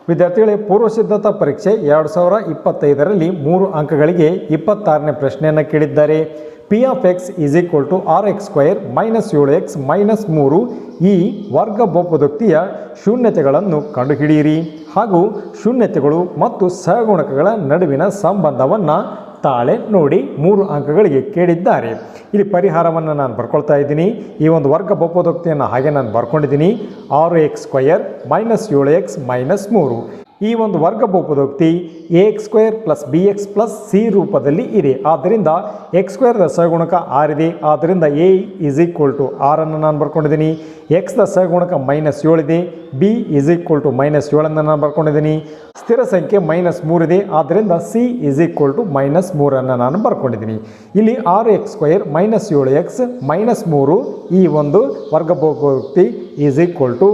ವಿದ್ಯಾರ್ಥಿಗಳೇ, ಪೂರ್ವ ಸಿದ್ಧತಾ ಪರೀಕ್ಷೆ ಎರಡು ಸಾವಿರ ಇಪ್ಪತ್ತೈದರಲ್ಲಿ ಮೂರು ಅಂಕಗಳಿಗೆ ಇಪ್ಪತ್ತಾರನೇ ಪ್ರಶ್ನೆಯನ್ನು ಕೇಳಿದ್ದಾರೆ. P of X is equal to R X square minus ಏಳು ಎಕ್ಸ್ ಮೈನಸ್ ಮೂರು ಈ ವರ್ಗ ಬಹುಪದೋಕ್ತಿಯ ಶೂನ್ಯತೆಗಳನ್ನು ಕಂಡುಹಿಡಿಯಿರಿ. ಹಾಗೂ ಶೂನ್ಯತೆಗಳು ಮತ್ತು ಸಹಗುಣಕಗಳ ನಡುವಿನ ಸಂಬಂಧವನ್ನು ತಾಳೆ ನೋಡಿ ಮೂರು ಅಂಕಗಳಿಗೆ ಕೇಳಿದ್ದಾರೆ. ಇಲ್ಲಿ ಪರಿಹಾರವನ್ನು ನಾನು ಬರ್ಕೊಳ್ತಾ ಇದ್ದೀನಿ. ಈ ಒಂದು ವರ್ಗ ಬಹುಪದೋಕ್ತಿಯನ್ನು ಹಾಗೆ ನಾನು ಬರ್ಕೊಂಡಿದ್ದೀನಿ. ಆರು ಎಕ್ಸ್ ಸ್ಕ್ವಯರ್ ಮೈನಸ್ ಏಳು ಎಕ್ಸ್ ಮೈನಸ್ ಮೂರು. ಈ ಒಂದು ವರ್ಗ ಬಹುಪದೋಕ್ತಿ a x square plus b x plus c ರೂಪದಲ್ಲಿ ಇದೆ. ಆದ್ದರಿಂದ ಎಕ್ಸ್ ಸ್ಕ್ವೇರ್ದ ಸಹಗುಣಕ ಆರಿದೆ ಆದ್ದರಿಂದ ಎ ಇಸ್ ಈಕ್ವಲ್ ಟು ಆರನ್ನು ನಾನು ಬರ್ಕೊಂಡಿದ್ದೀನಿ. ಎಕ್ಸ್ದ ಸಹಗುಣಕ ಮೈನಸ್ ಇದೆ. B is equal to minus ಏಳನ್ನು ನಾನು ಬರ್ಕೊಂಡಿದ್ದೀನಿ. ಸ್ಥಿರ ಸಂಖ್ಯೆ ಮೈನಸ್ ಮೂರಿದೆ ಆದ್ದರಿಂದ C is equal to minus ಮೂರನ್ನು ನಾನು ಬರ್ಕೊಂಡಿದ್ದೀನಿ. ಇಲ್ಲಿ ಆರು ಎಕ್ಸ್ ಸ್ಕ್ವೇರ್ ಮೈನಸ್ ಏಳು ಎಕ್ಸ್ ಮೈನಸ್ ಮೂರು ಈ ಒಂದು ವರ್ಗ ಬಹುಪದೋಕ್ತಿ ಈಸ್ ಈಕ್ವಲ್ ಟು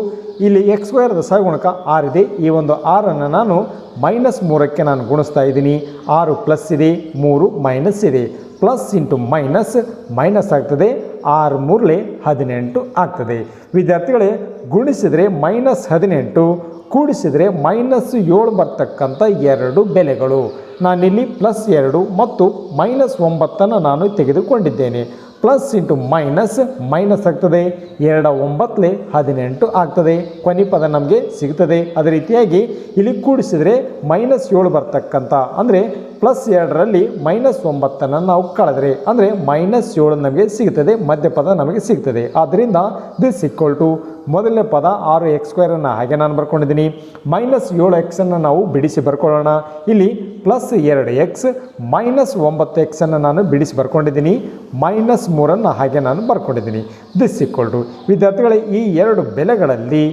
ಇಲ್ಲಿ ಎಕ್ಸ್ ಸ್ಕ್ವೇರ್ದ ಸಹಗುಣಕ ಇದೆ. ಈ ಒಂದು ಆರನ್ನು ನಾನು ಮೈನಸ್ ಮೂರಕ್ಕೆ ನಾನು ಗುಣಿಸ್ತಾ ಇದ್ದೀನಿ. ಆರು ಪ್ಲಸ್ ಇದೆ, ಮೂರು ಮೈನಸ್ ಇದೆ. ಪ್ಲಸ್ ಇಂಟು ಮೈನಸ್ ಮೈನಸ್ ಆಗ್ತದೆ. ಆರು ಮೂರಲೆ ಹದಿನೆಂಟು ಆಗ್ತದೆ. ವಿದ್ಯಾರ್ಥಿಗಳೇ, ಗುಣಿಸಿದರೆ ಮೈನಸ್ ಹದಿನೆಂಟು, ಕೂಡಿಸಿದರೆ ಮೈನಸ್ ಏಳು ಬರ್ತಕ್ಕಂಥ ಎರಡು ಬೆಲೆಗಳು. ನಾನಿಲ್ಲಿ ಪ್ಲಸ್ ಎರಡು ಮತ್ತು ಮೈನಸ್ ಒಂಬತ್ತನ್ನು ನಾನು ತೆಗೆದುಕೊಂಡಿದ್ದೇನೆ. ಪ್ಲಸ್ ಇಂಟು ಮೈನಸ್ ಮೈನಸ್ ಆಗ್ತದೆ. ಎರಡ ಒಂಬತ್ತಲೆ ಹದಿನೆಂಟು ಆಗ್ತದೆ. ಕೊನೆ ಪದ ನಮಗೆ ಸಿಗ್ತದೆ. ಅದೇ ರೀತಿಯಾಗಿ ಇಲ್ಲಿ ಕೂಡಿಸಿದರೆ ಮೈನಸ್ ಏಳು ಬರ್ತಕ್ಕಂಥ, ಅಂದರೆ ಪ್ಲಸ್ ಎರಡರಲ್ಲಿ ಮೈನಸ್ ಒಂಬತ್ತನ್ನು ನಾವು ಕಳೆದ್ರೆ, ಅಂದರೆ ಮೈನಸ್ ಏಳು ನಮಗೆ ಸಿಗ್ತದೆ, ಮಧ್ಯಪದ ನಮಗೆ ಸಿಗ್ತದೆ. ಆದ್ದರಿಂದ ದಿಸ್ ಈಕ್ವಲ್ ಟು ಮೊದಲನೇ ಪದ ಆರು ಎಕ್ಸ್ ಸ್ಕ್ವೇರನ್ನು ಹಾಗೆ ನಾನು ಬರ್ಕೊಂಡಿದ್ದೀನಿ. ಮೈನಸ್ ಏಳು ಎಕ್ಸನ್ನು ನಾವು ಬಿಡಿಸಿ ಬರ್ಕೊಳ್ಳೋಣ. ಇಲ್ಲಿ ಪ್ಲಸ್ ಎರಡು ಎಕ್ಸ್ ಮೈನಸ್ ಒಂಬತ್ತು ಎಕ್ಸನ್ನು ನಾನು ಬಿಡಿಸಿ ಬರ್ಕೊಂಡಿದ್ದೀನಿ. ಮೈನಸ್ ಮೂರನ್ನು ಹಾಗೆ ನಾನು ಬರ್ಕೊಂಡಿದ್ದೀನಿ. ದಿಸ್ ಈಕ್ವಲ್ ಟು ವಿದ್ಯಾರ್ಥಿಗಳೇ, ಈ ಎರಡು ಬೆಲೆಗಳಲ್ಲಿ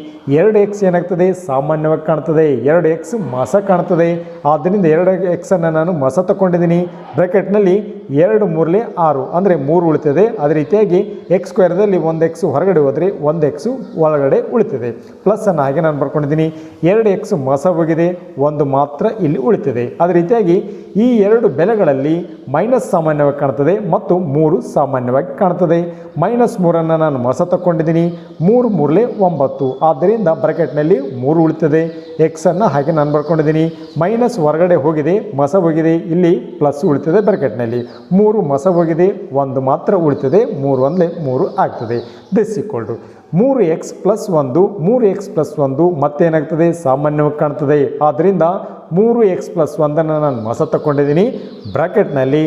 ಎರಡು ಎಕ್ಸ್ ಏನಾಗ್ತದೆ? ಸಾಮಾನ್ಯವಾಗಿ ಕಾಣ್ತದೆ. ಎರಡು ಎಕ್ಸ್ ಮಾಸ ಕಾಣ್ತದೆ. ಆದ್ದರಿಂದ ಎರಡು ಎಕ್ಸನ್ನು ನಾನು ಮಸ ತಗೊಂಡಿದ್ದೀನಿ ಬ್ರ್ಯಾಕೆಟ್ನಲ್ಲಿ ಎರಡು ಮೂರಲಿ ಆರು, ಅಂದರೆ ಮೂರು ಉಳಿತದೆ. ಅದೇ ರೀತಿಯಾಗಿ ಎಕ್ಸ್ ಸ್ಕ್ವೇರ್ದಲ್ಲಿ ಒಂದು ಎಕ್ಸು ಹೊರಗಡೆ ಹೋದರೆ ಒಂದು ಎಕ್ಸು ಒಳಗಡೆ ಉಳಿತದೆ. ಪ್ಲಸ್ಸನ್ನು ಹಾಗೆ ನಾನು ಬರ್ಕೊಂಡಿದ್ದೀನಿ. ಎರಡು ಎಕ್ಸು ಮಸ ಹೋಗಿದೆ, ಒಂದು ಮಾತ್ರ ಇಲ್ಲಿ ಉಳಿತದೆ. ಅದೇ ರೀತಿಯಾಗಿ ಈ ಎರಡು ಬೆಲೆಗಳಲ್ಲಿ ಮೈನಸ್ ಸಾಮಾನ್ಯವಾಗಿ ಕಾಣ್ತದೆ ಮತ್ತು ಮೂರು ಸಾಮಾನ್ಯವಾಗಿ ಕಾಣ್ತದೆ. ಮೈನಸ್ ಮೂರನ್ನು ನಾನು ಮಸ ತಗೊಂಡಿದ್ದೀನಿ ಮೂರು ಮೂರಲೆ ಒಂಬತ್ತು. ಆದ್ದರಿಂದ ಬ್ರ್ಯಾಕೆಟ್ನಲ್ಲಿ ಮೂರು ಉಳಿತದೆ. ಎಕ್ಸನ್ನು ಹಾಗೆ ನಾನು ಬರ್ಕೊಂಡಿದ್ದೀನಿ. ಮೈನಸ್ ಹೊರಗಡೆ ಹೋಗಿದೆ, ಮಸ ಹೋಗಿದೆ ಇಲ್ಲಿ ಪ್ಲಸ್ ಉಳಿತದೆ ಬ್ರ್ಯಾಕೆಟ್ನಲ್ಲಿ ಮೂರು ಮಸ ಹೋಗಿದೆ, ಒಂದು ಮಾತ್ರ ಉಳಿತದೆ, ಮೂರು ಒಂದಲೇ ಮೂರು ಆಗ್ತದೆ. ದಿಸ್ ಇಕ್ವಲ್ ಟು ಮೂರು ಎಕ್ಸ್ ಪ್ಲಸ್ ಒಂದು, ಮೂರು ಎಕ್ಸ್ ಪ್ಲಸ್ ಒಂದು ಮತ್ತೇನಾಗ್ತದೆ? ಸಾಮಾನ್ಯವಾಗಿ ಕಾಣ್ತದೆ. ಆದ್ದರಿಂದ ಮೂರು ಎಕ್ಸ್ ಪ್ಲಸ್ ಒಂದನ್ನು ನಾನು ಮಸ ತಗೊಂಡಿದ್ದೀನಿ ಬ್ರಾಕೆಟ್ನಲ್ಲಿ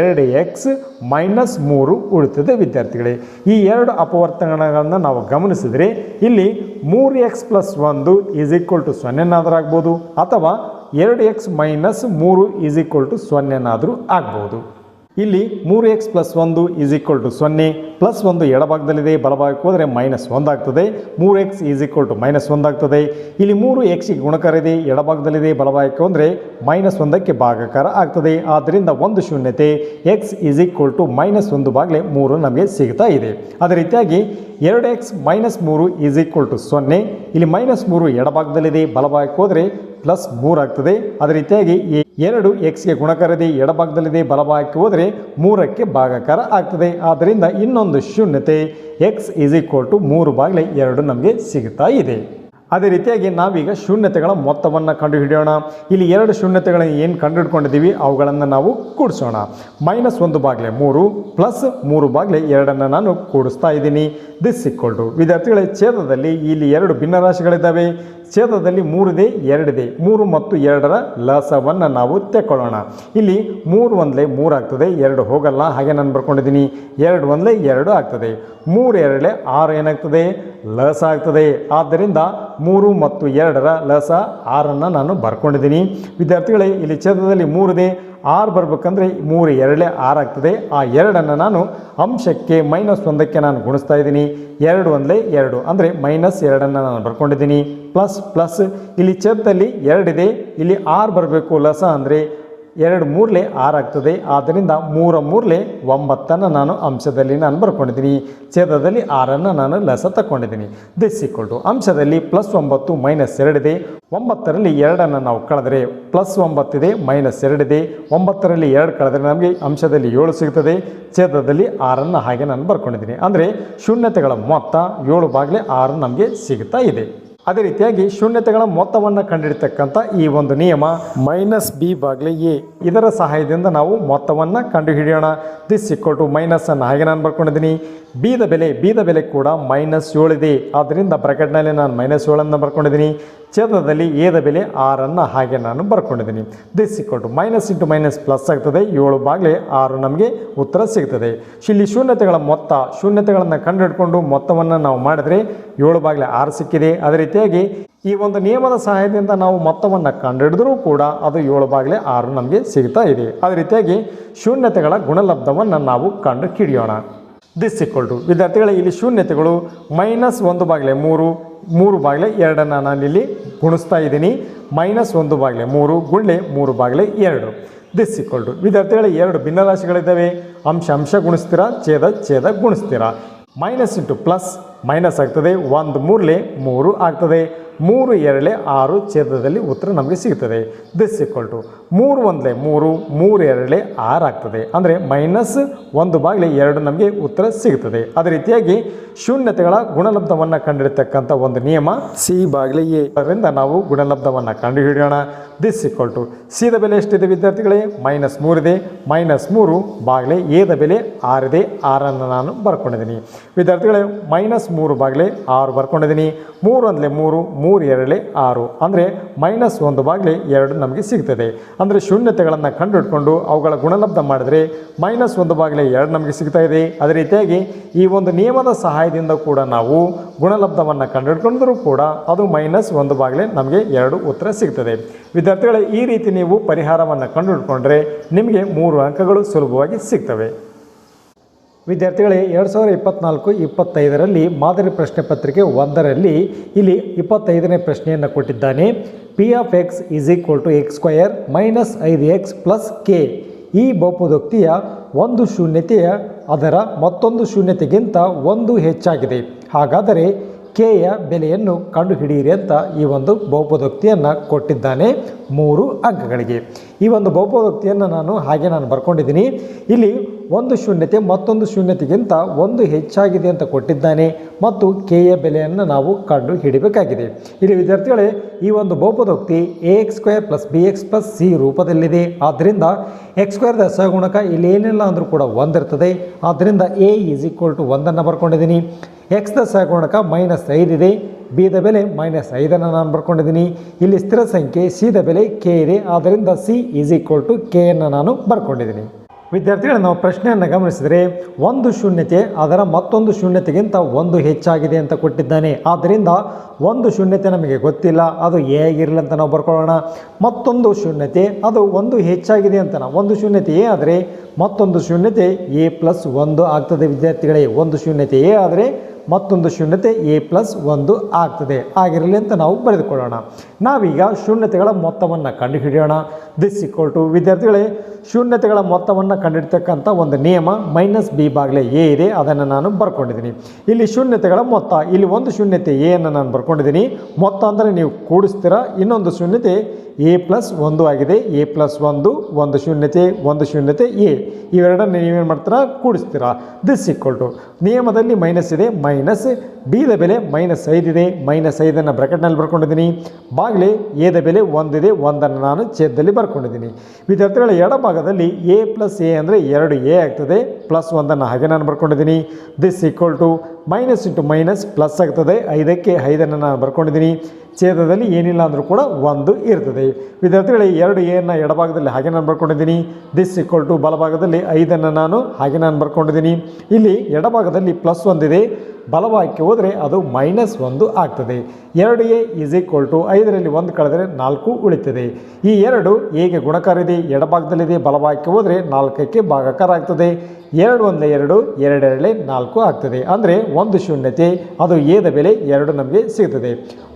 ಎರಡು ಎಕ್ಸ್ ಮೈನಸ್ ಮೂರು ಉಳಿತದೆ ವಿದ್ಯಾರ್ಥಿಗಳೇ. ಈ ಎರಡು ಅಪವರ್ತನಗಳನ್ನು ನಾವು ಗಮನಿಸಿದರೆ, ಇಲ್ಲಿ ಮೂರು ಎಕ್ಸ್ ಪ್ಲಸ್ ಒಂದು ಈಸ್ ಈಕ್ವಲ್ ಟು ಸೊನ್ನೆನಾದರೂ ಆಗ್ಬೋದು ಅಥವಾ ಎರಡು ಎಕ್ಸ್ ಮೈನಸ್ ಮೂರು ಈಸ್ ಈಕ್ವಲ್ ಟು ಸೊನ್ನೆನಾದರೂ ಆಗ್ಬೋದು. ಇಲ್ಲಿ ಮೂರು ಎಕ್ಸ್ ಪ್ಲಸ್ ಒಂದು ಈಸ್ ಈಕ್ವಲ್ ಟು ಸೊನ್ನೆ ಪ್ಲಸ್ ಒಂದು ಎಡಭಾಗದಲ್ಲಿದೆ, ಬಲಭಾಗಕ್ಕೆ ಹೋದರೆ ಮೈನಸ್ ಒಂದಾಗ್ತದೆ ಮೂರು X is equal to minus ಒಂದಾಗ್ತದೆ ಇಲ್ಲಿ ಮೂರು ಎಕ್ಸಿಗೆ ಗುಣಕಾರ ಇದೆ, ಎಡಭಾಗದಲ್ಲಿದೆ, ಬಲಭಾಗಕ್ಕೆ ಹೋದರೆ ಮೈನಸ್ ಒಂದಕ್ಕೆ ಭಾಗಕಾರ ಆಗ್ತದೆ. ಆದ್ದರಿಂದ ಒಂದು ಶೂನ್ಯತೆ X is equal to minus ಒಂದು ಬಾಗಲೇ ಮೂರು ನಮಗೆ ಸಿಗ್ತಾ ಇದೆ. ಅದೇ ರೀತಿಯಾಗಿ ಎರಡು ಎಕ್ಸ್ ಮೈನಸ್ ಮೂರು ಈಸ್ ಈಕ್ವಲ್ ಟು ಸೊನ್ನೆ. ಇಲ್ಲಿ ಮೈನಸ್ ಮೂರು ಎಡಭಾಗದಲ್ಲಿದೆ, ಬಲಭಾಗಕ್ಕೆ ಹೋದರೆ ಪ್ಲಸ್ ಮೂರು ಆಗ್ತದೆ. ಅದೇ ರೀತಿಯಾಗಿ ಎರಡು ಎಕ್ಸ್ಗೆ ಗುಣಕಾರದೆ ಎಡಭಾಗದಲ್ಲಿದೆ, ಬಲಭಾಗಕ್ಕೆ ಹೋದರೆ ಮೂರಕ್ಕೆ ಭಾಗಕಾರ ಆಗ್ತದೆ. ಆದ್ದರಿಂದ ಇನ್ನೊಂದು ಶೂನ್ಯತೆ ಎಕ್ಸ್ ಈಸ್ ಈಕ್ವಲ್ ಟು ಮೂರು ಬಾಗಿಲೆ ಎರಡು ನಮಗೆ ಸಿಗ್ತಾ ಇದೆ. ಅದೇ ರೀತಿಯಾಗಿ ನಾವೀಗ ಶೂನ್ಯತೆಗಳ ಮೊತ್ತವನ್ನು ಕಂಡುಹಿಡಿಯೋಣ. ಇಲ್ಲಿ ಎರಡು ಶೂನ್ಯತೆಗಳನ್ನು ಏನು ಕಂಡುಹಿಡ್ಕೊಂಡಿದ್ದೀವಿ? ಅವುಗಳನ್ನು ನಾವು ಕೂಡಿಸೋಣ. ಮೈನಸ್ ಒಂದು ಬಾಗಿಲೆ ಮೂರು, ಪ್ಲಸ್ ಮೂರು ಬಾಗಿಲೆ ಎರಡನ್ನು ನಾನು ಕೂಡಿಸ್ತಾ ಇದ್ದೀನಿ. ದಿಸ್ ಇಕ್ವಲ್ ಟು ವಿದ್ಯಾರ್ಥಿಗಳ, ಛೇದದಲ್ಲಿ ಇಲ್ಲಿ ಎರಡು ಭಿನ್ನರಾಶಿಗಳಿದ್ದಾವೆ. ಛೇದದಲ್ಲಿ ಮೂರಿದೆ, ಎರಡಿದೆ, ಮೂರು ಮತ್ತು ಎರಡರ ಲಸವನ್ನು ನಾವು ತೆಕ್ಕೊಳ್ಳೋಣ. ಇಲ್ಲಿ ಮೂರು ಒಂದಲೇ ಮೂರು ಆಗ್ತದೆ, ಎರಡು ಹೋಗಲ್ಲ, ಹಾಗೆ ನಾನು ಬರ್ಕೊಂಡಿದ್ದೀನಿ. ಎರಡು ಒಂದಲೇ ಎರಡು ಆಗ್ತದೆ. ಮೂರು ಎರಡಲೆ ಆರು ಏನಾಗ್ತದೆ? ಲಸ ಆಗ್ತದೆ. ಆದ್ದರಿಂದ ಮೂರು ಮತ್ತು ಎರಡರ ಲಸ ಆರನ್ನು ನಾನು ಬರ್ಕೊಂಡಿದ್ದೀನಿ. ವಿದ್ಯಾರ್ಥಿಗಳೇ, ಇಲ್ಲಿ ಛೇದದಲ್ಲಿ ಮೂರಿದೆ, ಆರು ಬರ್ಬೇಕಂದ್ರೆ ಮೂರು ಎರಡೇ ಆರು ಆಗ್ತದೆ. ಆ ಎರಡನ್ನು ನಾನು ಅಂಶಕ್ಕೆ ಮೈನಸ್ ಒಂದಕ್ಕೆ ನಾನು ಗುಣಿಸ್ತಾ ಇದ್ದೀನಿ. ಎರಡು ಒಂದಲೇ ಎರಡು, ಅಂದರೆ ಮೈನಸ್ ಎರಡನ್ನು ನಾನು ಬರ್ಕೊಂಡಿದ್ದೀನಿ. ಪ್ಲಸ್ ಪ್ಲಸ್ ಇಲ್ಲಿ ಛೇದದಲ್ಲಿ ಎರಡಿದೆ, ಇಲ್ಲಿ ಆರು ಬರಬೇಕು, ಲಸ ಅಂದರೆ ಎರಡು ಮೂರಲೆ ಆರು ಆಗ್ತದೆ. ಆದ್ದರಿಂದ ಮೂರ ಮೂರಲೆ ಒಂಬತ್ತನ್ನು ನಾನು ಅಂಶದಲ್ಲಿ ನಾನು ಬರ್ಕೊಂಡಿದ್ದೀನಿ. ಛೇದದಲ್ಲಿ ಆರನ್ನು ನಾನು ಲಸ ತಗೊಂಡಿದ್ದೀನಿ ದಿಸ್ ಈಕ್ವಲ್ ಟು ಅಂಶದಲ್ಲಿ ಪ್ಲಸ್ ಒಂಬತ್ತು ಮೈನಸ್ ಎರಡಿದೆ. ಒಂಬತ್ತರಲ್ಲಿ ಎರಡನ್ನು ನಾವು ಕಳೆದರೆ ಪ್ಲಸ್ ಒಂಬತ್ತಿದೆ ಮೈನಸ್ ಎರಡಿದೆ. ಒಂಬತ್ತರಲ್ಲಿ ಎರಡು ಕಳೆದರೆ ನಮಗೆ ಅಂಶದಲ್ಲಿ ಏಳು ಸಿಗ್ತದೆ. ಛೇದದಲ್ಲಿ ಆರನ್ನು ಹಾಗೆ ನಾನು ಬರ್ಕೊಂಡಿದ್ದೀನಿ. ಅಂದರೆ ಶೂನ್ಯತೆಗಳ ಮೊತ್ತ ಏಳು ಬಾಗಿಲೆ ಆರು ನಮಗೆ ಸಿಗ್ತಾ ಇದೆ. ಅದೇ ರೀತಿಯಾಗಿ ಶೂನ್ಯತೆಗಳ ಮೊತ್ತವನ್ನು ಕಂಡುಹಿಡಿತಕ್ಕಂಥ ಈ ಒಂದು ನಿಯಮ ಮೈನಸ್ ಬಿ ಬಾಗ್ಲಿ ಎ ಇದರ ಸಹಾಯದಿಂದ ನಾವು ಮೊತ್ತವನ್ನು ಕಂಡುಹಿಡಿಯೋಣ. ದಿಸ್ ಇಕ್ವಲ್ ಟು ಮೈನಸನ್ನು ಹಾಗೆ ನಾನು ಬರ್ಕೊಂಡಿದ್ದೀನಿ. ಬೀದ ಬೆಲೆ ಬೀದ ಬೆಲೆ ಕೂಡ ಮೈನಸ್ ಏಳಿದೆ ಆದ್ದರಿಂದ ಬ್ರಕೆಟ್ನಲ್ಲಿ ನಾನು ಮೈನಸ್ ಏಳನ್ನು ಬರ್ಕೊಂಡಿದ್ದೀನಿ. ಛೇದದಲ್ಲಿ ದ ಬೆಲೆ ಆರನ್ನು ಹಾಗೆ ನಾನು ಬರ್ಕೊಂಡಿದ್ದೀನಿ. This equal to minus into minus plus ಆಗ್ತದೆ. ಏಳು ಬಾಗಿಲೆ ಆರು ನಮಗೆ ಉತ್ತರ ಸಿಗ್ತದೆ. ಇಲ್ಲಿ ಶೂನ್ಯತೆಗಳ ಮೊತ್ತ, ಶೂನ್ಯತೆಗಳನ್ನು ಕಂಡುಹಿಡ್ಕೊಂಡು ಮೊತ್ತವನ್ನು ನಾವು ಮಾಡಿದರೆ ಏಳು ಬಾಗಿಲೆ ಆರು ಸಿಕ್ಕಿದೆ. ಅದೇ ರೀತಿಯಾಗಿ ಈ ಒಂದು ನಿಯಮದ ಸಹಾಯದಿಂದ ನಾವು ಮೊತ್ತವನ್ನು ಕಂಡುಹಿಡಿದರೂ ಕೂಡ ಅದು ಏಳು ಬಾಗಿಲೆ ಆರು ನಮಗೆ ಸಿಗ್ತಾ ಇದೆ. ಅದೇ ರೀತಿಯಾಗಿ ಶೂನ್ಯತೆಗಳ ಗುಣಲಬ್ಧವನ್ನು ನಾವು ಕಂಡು ಹಿಡಿಯೋಣ ದಿಸ್ ಇಕ್ವಲ್ ಟು ವಿದ್ಯಾರ್ಥಿಗಳ, ಇಲ್ಲಿ ಶೂನ್ಯತೆಗಳು ಮೈನಸ್ ಒಂದು ಬಾಗಿಲೆ ಮೂರು ಮೂರು ಬಾಗಿಲೆ ಎರಡನ್ನು ನಾನಿಲ್ಲಿ ಗುಣಿಸ್ತಾ ಇದ್ದೀನಿ. ಮೈನಸ್ ಒಂದು ಬಾಗಿಲೆ ಮೂರು ಗುಳ್ಳೆ ಮೂರು ಬಾಗಿಲೆ ಎರಡು. ದಿಸ್ ಇಕ್ವಲ್ ಟು ವಿದ್ಯಾರ್ಥಿಗಳ, ಎರಡು ಭಿನ್ನರಾಶಿಗಳಿದ್ದಾವೆ. ಅಂಶ ಅಂಶ ಗುಣಿಸ್ತೀರಾ? ಛೇದ ಛೇದ ಗುಣಿಸ್ತೀರಾ? ಮೈನಸ್ ಇಂಟು ಪ್ಲಸ್ ಮೈನಸ್ ಆಗ್ತದೆ. ಒಂದು ಮೂರಲೆ ಮೂರು ಆಗ್ತದೆ. ಮೂರು ಎರಡೆ ಆರು ಛೇದದಲ್ಲಿ ಉತ್ತರ ನಮಗೆ ಸಿಗ್ತದೆ ದಿಸ್ ಇಕ್ವಲ್ ಟು ಮೂರು ಒಂದಲೆ ಮೂರು ಮೂರು ಎರಡೆ ಆರು ಆಗ್ತದೆ ಅಂದರೆ ಮೈನಸ್ ಒಂದು ಬಾಗಿಲೆ ಎರಡು ನಮಗೆ ಉತ್ತರ ಸಿಗ್ತದೆ ಅದೇ ರೀತಿಯಾಗಿ ಶೂನ್ಯತೆಗಳ ಗುಣಲಬ್ಧವನ್ನು ಕಂಡಿಡತಕ್ಕಂಥ ಒಂದು ನಿಯಮ ಸಿ ಬಾಗಿಲೆ ಎ ಅದರಿಂದ ನಾವು ಗುಣಲಬ್ಧವನ್ನು ಕಂಡುಹಿಡಿಯೋಣ. ದಿಸ್ ಇಕ್ವಲ್ ಟು ಸಿದ ಬೆಲೆ ಎಷ್ಟಿದೆ ವಿದ್ಯಾರ್ಥಿಗಳೇ? ಮೈನಸ್ ಮೂರಿದೆ ಮೈನಸ್ ಮೂರು ಬಾಗಿಲೆ ಎದ ಬೆಲೆ ಆರಿದೆ ಆರನ್ನು ನಾನು ಬರ್ಕೊಂಡಿದ್ದೀನಿ. ವಿದ್ಯಾರ್ಥಿಗಳೇ ಮೈನಸ್ ಮೂರು ಬಾಗಿಲೆ ಆರು ಬರ್ಕೊಂಡಿದ್ದೀನಿ. ಮೂರು ಒಂದಲೇ ಮೂರು ಮೂರು ಎರಡೇ ಆರು. ಅಂದರೆ ಮೈನಸ್ ಒಂದು ಬಾಗಿಲೆ ಎರಡು ನಮಗೆ ಸಿಗ್ತದೆ. ಅಂದರೆ ಶೂನ್ಯತೆಗಳನ್ನು ಕಂಡುಹಿಡ್ಕೊಂಡು ಅವುಗಳ ಗುಣಲಬ್ಧ ಮಾಡಿದರೆ ಮೈನಸ್ ಒಂದು ಬಾಗಿಲೆ ಎರಡು ನಮಗೆ ಸಿಗ್ತಾ ಇದೆ. ಅದೇ ರೀತಿಯಾಗಿ ಈ ಒಂದು ನಿಯಮದ ಸಹಾಯದಿಂದ ಕೂಡ ನಾವು ಗುಣಲಬ್ಧವನ್ನು ಕಂಡುಹಿಡ್ಕೊಂಡರೂ ಕೂಡ ಅದು ಮೈನಸ್ ಒಂದು ಬಾಗಿಲೆ ನಮಗೆ ಎರಡು ಉತ್ತರ ಸಿಗ್ತದೆ. ವಿದ್ಯಾರ್ಥಿಗಳೇ, ಈ ರೀತಿ ನೀವು ಪರಿಹಾರವನ್ನು ಕಂಡುಹಿಡ್ಕೊಂಡ್ರೆ ನಿಮಗೆ ಮೂರು ಅಂಕಗಳು ಸುಲಭವಾಗಿ ಸಿಗ್ತವೆ. ವಿದ್ಯಾರ್ಥಿಗಳೇ, ಎರಡು ಸಾವಿರದ ಇಪ್ಪತ್ನಾಲ್ಕು, ಇಪ್ಪತ್ತೈದರಲ್ಲಿ ಮಾದರಿ ಪ್ರಶ್ನೆ ಪತ್ರಿಕೆ ಒಂದರಲ್ಲಿ ಇಲ್ಲಿ ಇಪ್ಪತ್ತೈದನೇ ಪ್ರಶ್ನೆಯನ್ನು ಕೊಟ್ಟಿದ್ದಾನೆ. P of X is equal to X square minus ಐದು ಎಕ್ಸ್ ಪ್ಲಸ್ ಕೆ ಈ ಬಹುಪದೋಕ್ತಿಯ ಒಂದು ಶೂನ್ಯತೆಯ ಅದರ ಮತ್ತೊಂದು ಶೂನ್ಯತೆಗಿಂತ ಒಂದು ಹೆಚ್ಚಾಗಿದೆ. ಹಾಗಾದರೆ ಕೆಯ ಬೆಲೆಯನ್ನು ಕಂಡುಹಿಡಿಯಿರಿ ಅಂತ ಈ ಒಂದು ಬಹುಪದೋಕ್ತಿಯನ್ನು ಕೊಟ್ಟಿದ್ದಾನೆ ಮೂರು ಅಂಕಗಳಿಗೆ. ಈ ಒಂದು ಬಹುಪದೋಕ್ತಿಯನ್ನು ನಾನು ಹಾಗೆ ನಾನು ಬರ್ಕೊಂಡಿದ್ದೀನಿ. ಇಲ್ಲಿ ಒಂದು ಶೂನ್ಯತೆ ಮತ್ತೊಂದು ಶೂನ್ಯತೆಗಿಂತ ಒಂದು ಹೆಚ್ಚಾಗಿದೆ ಅಂತ ಕೊಟ್ಟಿದ್ದಾನೆ ಮತ್ತು ಕೆಯ ಬೆಲೆಯನ್ನು ನಾವು ಕಂಡು ಹಿಡಿಬೇಕಾಗಿದೆ ಇಲ್ಲಿ ವಿದ್ಯಾರ್ಥಿಗಳೇ ಈ ಒಂದು ಬಹುಪದೋಕ್ತಿ A X square plus B X plus C ರೂಪದಲ್ಲಿದೆ. ಆದ್ದರಿಂದ ಎಕ್ಸ್ ಸ್ಕ್ವೇರ್ದ ಸಹಗುಣಕ ಇಲ್ಲಿ ಏನಿಲ್ಲ ಅಂದರೂ ಕೂಡ ಒಂದಿರ್ತದೆ. ಆದ್ದರಿಂದ ಎ ಈಸ್ ಈಕ್ವಲ್ ಟು ಒಂದನ್ನು ಬರ್ಕೊಂಡಿದ್ದೀನಿ. ಎಕ್ಸ್ದ ಸಹಗುಣಕ ಮೈನಸ್ ಐದಿದೆ ಬಿದ ಬೆಲೆ ಮೈನಸ್ ಐದನ್ನು ನಾನು ಬರ್ಕೊಂಡಿದ್ದೀನಿ. ಇಲ್ಲಿ ಸ್ಥಿರ ಸಂಖ್ಯೆ ಸಿದ ಬೆಲೆ ಕೆ ಇದೆ. ಆದ್ದರಿಂದ C is equal to K ಅನ್ನು ನಾನು ಬರ್ಕೊಂಡಿದ್ದೀನಿ. ವಿದ್ಯಾರ್ಥಿಗಳು, ನಾವು ಪ್ರಶ್ನೆಯನ್ನು ಗಮನಿಸಿದರೆ ಒಂದು ಶೂನ್ಯತೆ, ಅದರ ಮತ್ತೊಂದು ಶೂನ್ಯತೆಗಿಂತ ಒಂದು ಹೆಚ್ಚಾಗಿದೆ ಅಂತ ಕೊಟ್ಟಿದ್ದಾನೆ. ಆದ್ದರಿಂದ ಒಂದು ಶೂನ್ಯತೆ ನಮಗೆ ಗೊತ್ತಿಲ್ಲ, ಅದು ಎ ಆಗಿರಲಿ ಅಂತ ನಾವು ಬರ್ಕೊಳ್ಳೋಣ. ಮತ್ತೊಂದು ಶೂನ್ಯತೆ, ಅದು ಒಂದು ಹೆಚ್ಚಾಗಿದೆ ಅಂತ ಒಂದು ಶೂನ್ಯತೆ ಎ ಆದರೆ ಮತ್ತೊಂದು ಶೂನ್ಯತೆ ಎ ಪ್ಲಸ್ ಒಂದು ಆಗ್ತದೆ ವಿದ್ಯಾರ್ಥಿಗಳೇ. ಒಂದು ಶೂನ್ಯತೆ ಎ ಆದರೆ ಮತ್ತೊಂದು ಶೂನ್ಯತೆ ಎ ಪ್ಲಸ್ ಒಂದು ಆಗ್ತದೆ. ಆಗಿರಲಿ ಅಂತ ನಾವು ಬರೆದುಕೊಳ್ಳೋಣ. ನಾವೀಗ ಶೂನ್ಯತೆಗಳ ಮೊತ್ತವನ್ನು ಕಂಡುಹಿಡಿಯೋಣ. ದಿಸ್ ಇಕ್ವಲ್ ಟು ವಿದ್ಯಾರ್ಥಿಗಳೇ, ಶೂನ್ಯತೆಗಳ ಮೊತ್ತವನ್ನು ಕಂಡುಹಿಡ್ತಕ್ಕಂಥ ಒಂದು ನಿಯಮ ಮೈನಸ್ ಬಿ ಬಾಗಿಲೆ ಎ ಇದೆ, ಅದನ್ನು ನಾನು ಬರ್ಕೊಂಡಿದ್ದೀನಿ. ಇಲ್ಲಿ ಶೂನ್ಯತೆಗಳ ಮೊತ್ತ, ಇಲ್ಲಿ ಒಂದು ಶೂನ್ಯತೆ ಎ ಅನ್ನು ನಾನು ಬರ್ಕೊಂಡಿದ್ದೀನಿ. ಮೊತ್ತ ಅಂದರೆ ನೀವು ಕೂಡಿಸ್ತೀರಾ? ಇನ್ನೊಂದು ಶೂನ್ಯತೆ ಎ ಪ್ಲಸ್ ಒಂದು ಆಗಿದೆ. ಎ ಪ್ಲಸ್ ಒಂದು ಒಂದು ಶೂನ್ಯತೆ ಒಂದು ಶೂನ್ಯತೆ ಎ ಇವೆರಡನ್ನು ನೀವೇನು ಮಾಡ್ತೀರಾ? ಕೂಡಿಸ್ತೀರಾ. ದಿಸ್ ಈಕ್ವಲ್ ಟು ನಿಯಮದಲ್ಲಿ ಮೈನಸ್ ಇದೆ ಮೈನಸ್ ಬಿದ ಬೆಲೆ ಮೈನಸ್ ಐದಿದೆ ಮೈನಸ್ ಐದನ್ನು ಬ್ರಕೆಟ್ನಲ್ಲಿ ಬರ್ಕೊಂಡಿದ್ದೀನಿ. ಬಾಗಿಲೆ ಎದ ಬೆಲೆ ಒಂದಿದೆ ಒಂದನ್ನು ನಾನು ಛೇದದಲ್ಲಿ ಬರ್ಕೊಂಡಿದ್ದೀನಿ. ವಿದ್ಯಾರ್ಥಿಗಳ ಎಡಭಾಗದಲ್ಲಿ ಎ ಪ್ಲಸ್ ಎ ಅಂದರೆ ಎರಡು ಎ ಆಗ್ತದೆ. ಪ್ಲಸ್ ಒಂದನ್ನು ಹಾಗೆ ನಾನು ಬರ್ಕೊಂಡಿದ್ದೀನಿ. This equal to minus into minus plus ಆಗ್ತದೆ. ಐದಕ್ಕೆ ಐದನ್ನು ನಾನು ಬರ್ಕೊಂಡಿದ್ದೀನಿ. ಛೇದದಲ್ಲಿ ಏನಿಲ್ಲ ಅಂದರೂ ಕೂಡ ಒಂದು ಇರ್ತದೆ. ವಿದ್ಯಾರ್ಥಿಗಳೇ, ಎರಡು ಎನ್ನು ಎಡಭಾಗದಲ್ಲಿ ಹಾಗೆ ನಾನು ಬರ್ಕೊಂಡಿದ್ದೀನಿ. ದಿಸ್ ಈಕ್ವಲ್ ಟು ಬಲಭಾಗದಲ್ಲಿ ಐದನ್ನು ನಾನು ಹಾಗೆ ನಾನು ಬರ್ಕೊಂಡಿದ್ದೀನಿ. ಇಲ್ಲಿ ಎಡಭಾಗದಲ್ಲಿ ಪ್ಲಸ್ ಒಂದಿದೆ. ಬಲಭಾಗಕ್ಕೆ ಹೋದರೆ ಅದು ಮೈನಸ್ ಒಂದು ಆಗ್ತದೆ. ಎರಡು ಎ ಈಸ್ ಈಕ್ವಲ್ ಟು ಐದರಲ್ಲಿ ಒಂದು ಕಳೆದರೆ ನಾಲ್ಕು ಉಳಿತದೆ. ಈ ಎರಡು ಹೇಗೆ ಗುಣಕಾರ ಇದೆ ಎಡಭಾಗದಲ್ಲಿದೆ, ಬಲಭಾಗಕ್ಕೆ ಹೋದರೆ ನಾಲ್ಕಕ್ಕೆ ಭಾಗಕಾರ ಆಗ್ತದೆ ಎರಡು ಒಂದ ಎರಡು ಎರಡೆರಡಲೆ ನಾಲ್ಕು ಆಗ್ತದೆ. ಅಂದರೆ ಒಂದು ಶೂನ್ಯತೆ, ಅದು ಏದ ಬೆಲೆ ಎರಡು ನಮಗೆ ಸಿಗ್ತದೆ.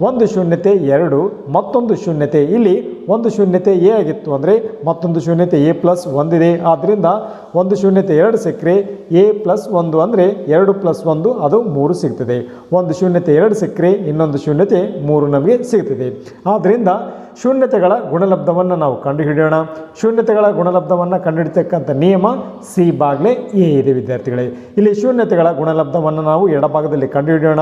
ಒಂದು ಶೂನ್ಯತೆ ಎರಡು, ಮತ್ತೊಂದು ಶೂನ್ಯತೆ ಇಲ್ಲಿ ಒಂದು ಶೂನ್ಯತೆ ಎ ಆಗಿತ್ತು ಅಂದರೆ ಮತ್ತೊಂದು ಶೂನ್ಯತೆ ಎ ಪ್ಲಸ್ ಒಂದಿದೆ ಆದ್ದರಿಂದ ಒಂದು ಶೂನ್ಯತೆ ಎರಡು ಸಿಕ್ಕರೆ ಎ ಪ್ಲಸ್ ಒಂದು ಅಂದರೆ ಎರಡು ಪ್ಲಸ್ ಒಂದು, ಅದು ಮೂರು ಸಿಗ್ತದೆ. ಒಂದು ಶೂನ್ಯತೆ ಎರಡು ಸಿಕ್ಕರೆ ಇನ್ನೊಂದು ಶೂನ್ಯತೆ ಮೂರು ನಮಗೆ ಸಿಗ್ತದೆ. ಆದ್ದರಿಂದ ಶೂನ್ಯತೆಗಳ ಗುಣಲಬ್ಧವನ್ನು ನಾವು ಕಂಡುಹಿಡಿಯೋಣ. ಶೂನ್ಯತೆಗಳ ಗುಣಲಬ್ಧವನ್ನು ಕಂಡುಹಿಡಿತಕ್ಕಂಥ ನಿಯಮ ಸಿ ಬಾಗ್ಲೆ ಎ ಇದೆ, ವಿದ್ಯಾರ್ಥಿಗಳೇ. ಇಲ್ಲಿ ಶೂನ್ಯತೆಗಳ ಗುಣಲಬ್ಧವನ್ನು ನಾವು ಎಡಭಾಗದಲ್ಲಿ ಕಂಡುಹಿಡಿಯೋಣ.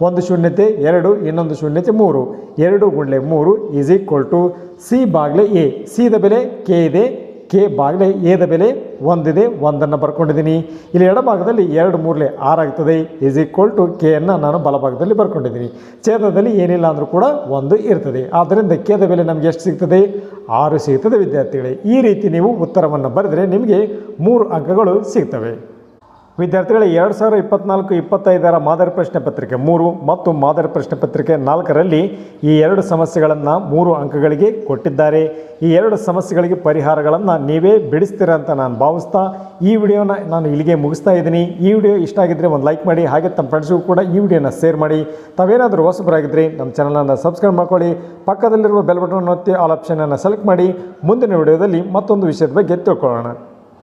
ಒಂದು ಶೂನ್ಯತೆ, ಎರಡು, ಇನ್ನೊಂದು ಶೂನ್ಯತೆ, ಮೂರು. ಎರಡು ಗುಂಡ್ಲೆ ಮೂರು ಈಸ್ ಈಕ್ವಲ್ ಟು ಸಿ ಬಾಗ್ಲೆ ಎ. ಸಿದ ಬೆಲೆ ಕೆ ಇದೆ ಕೆ ಬಾಗಿಲೆ ಎದ ಬೆಲೆ ಒಂದಿದೆ, ಒಂದನ್ನು ಬರ್ಕೊಂಡಿದ್ದೀನಿ. ಇಲ್ಲಿ ಎಡಭಾಗದಲ್ಲಿ ಎರಡು ಮೂರಲೆ ಆರಾಗ್ತದೆ ಈಸ್ ಈಕ್ವಲ್ ಟು ಕೆಯನ್ನು ನಾನು ಬಲಭಾಗದಲ್ಲಿ ಬರ್ಕೊಂಡಿದ್ದೀನಿ. ಛೇದದಲ್ಲಿ ಏನಿಲ್ಲ ಅಂದರೂ ಕೂಡ ಒಂದು ಇರ್ತದೆ. ಆದ್ದರಿಂದ ಕೆದ ಬೆಲೆ ನಮಗೆ ಎಷ್ಟು ಸಿಗ್ತದೆ? ಆರು ಸಿಗ್ತದೆ, ವಿದ್ಯಾರ್ಥಿಗಳೇ. ಈ ರೀತಿ ನೀವು ಉತ್ತರವನ್ನು ಬರೆದರೆ ನಿಮಗೆ ಮೂರು ಅಂಕಗಳು ಸಿಗ್ತವೆ. ವಿದ್ಯಾರ್ಥಿಗಳೇ ಎರಡು ಸಾವಿರ ಇಪ್ಪತ್ನಾಲ್ಕು ಇಪ್ಪತ್ತೈದರ ಮಾದರಿ ಪ್ರಶ್ನೆ ಪತ್ರಿಕೆ ಮೂರು ಮತ್ತು ಮಾದರಿ ಪ್ರಶ್ನೆ ಪತ್ರಿಕೆ ನಾಲ್ಕರಲ್ಲಿ ಈ ಎರಡು ಸಮಸ್ಯೆಗಳನ್ನು ಮೂರು ಅಂಕಗಳಿಗೆ ಕೊಟ್ಟಿದ್ದಾರೆ. ಈ ಎರಡು ಸಮಸ್ಯೆಗಳಿಗೆ ಪರಿಹಾರಗಳನ್ನು ನೀವೇ ಬಿಡಿಸ್ತೀರ ಅಂತ ನಾನು ಭಾವಿಸ್ತಾ ಈ ವಿಡಿಯೋನ ನಾನು ಇಲ್ಲಿಗೆ ಮುಗಿಸ್ತಾ ಇದ್ದೀನಿ. ಈ ವಿಡಿಯೋ ಇಷ್ಟ ಆಗಿದ್ದರೆ ಒಂದು ಲೈಕ್ ಮಾಡಿ, ಹಾಗೆ ತಮ್ಮ ಫ್ರೆಂಡ್ಸ್ಗೂ ಕೂಡ ಈ ವಿಡಿಯೋನ ಶೇರ್ ಮಾಡಿ. ತಾವೇನಾದರೂ ಹೊಸಬರಾಗಿದ್ದರೆ ನಮ್ಮ ಚಾನಲನ್ನು ಸಬ್ಸ್ಕ್ರೈಬ್ ಮಾಡ್ಕೊಳ್ಳಿ. ಪಕ್ಕದಲ್ಲಿರುವ ಬೆಲ್ ಬಟನ್ ಒತ್ತಿ ಆಲ್ ಆಪ್ಷನನ್ನು ಸೆಲೆಕ್ಟ್ ಮಾಡಿ. ಮುಂದಿನ ವಿಡಿಯೋದಲ್ಲಿ ಮತ್ತೊಂದು ವಿಷಯದ ಬಗ್ಗೆ ತಿಳ್ಕೊಳ್ಳೋಣ.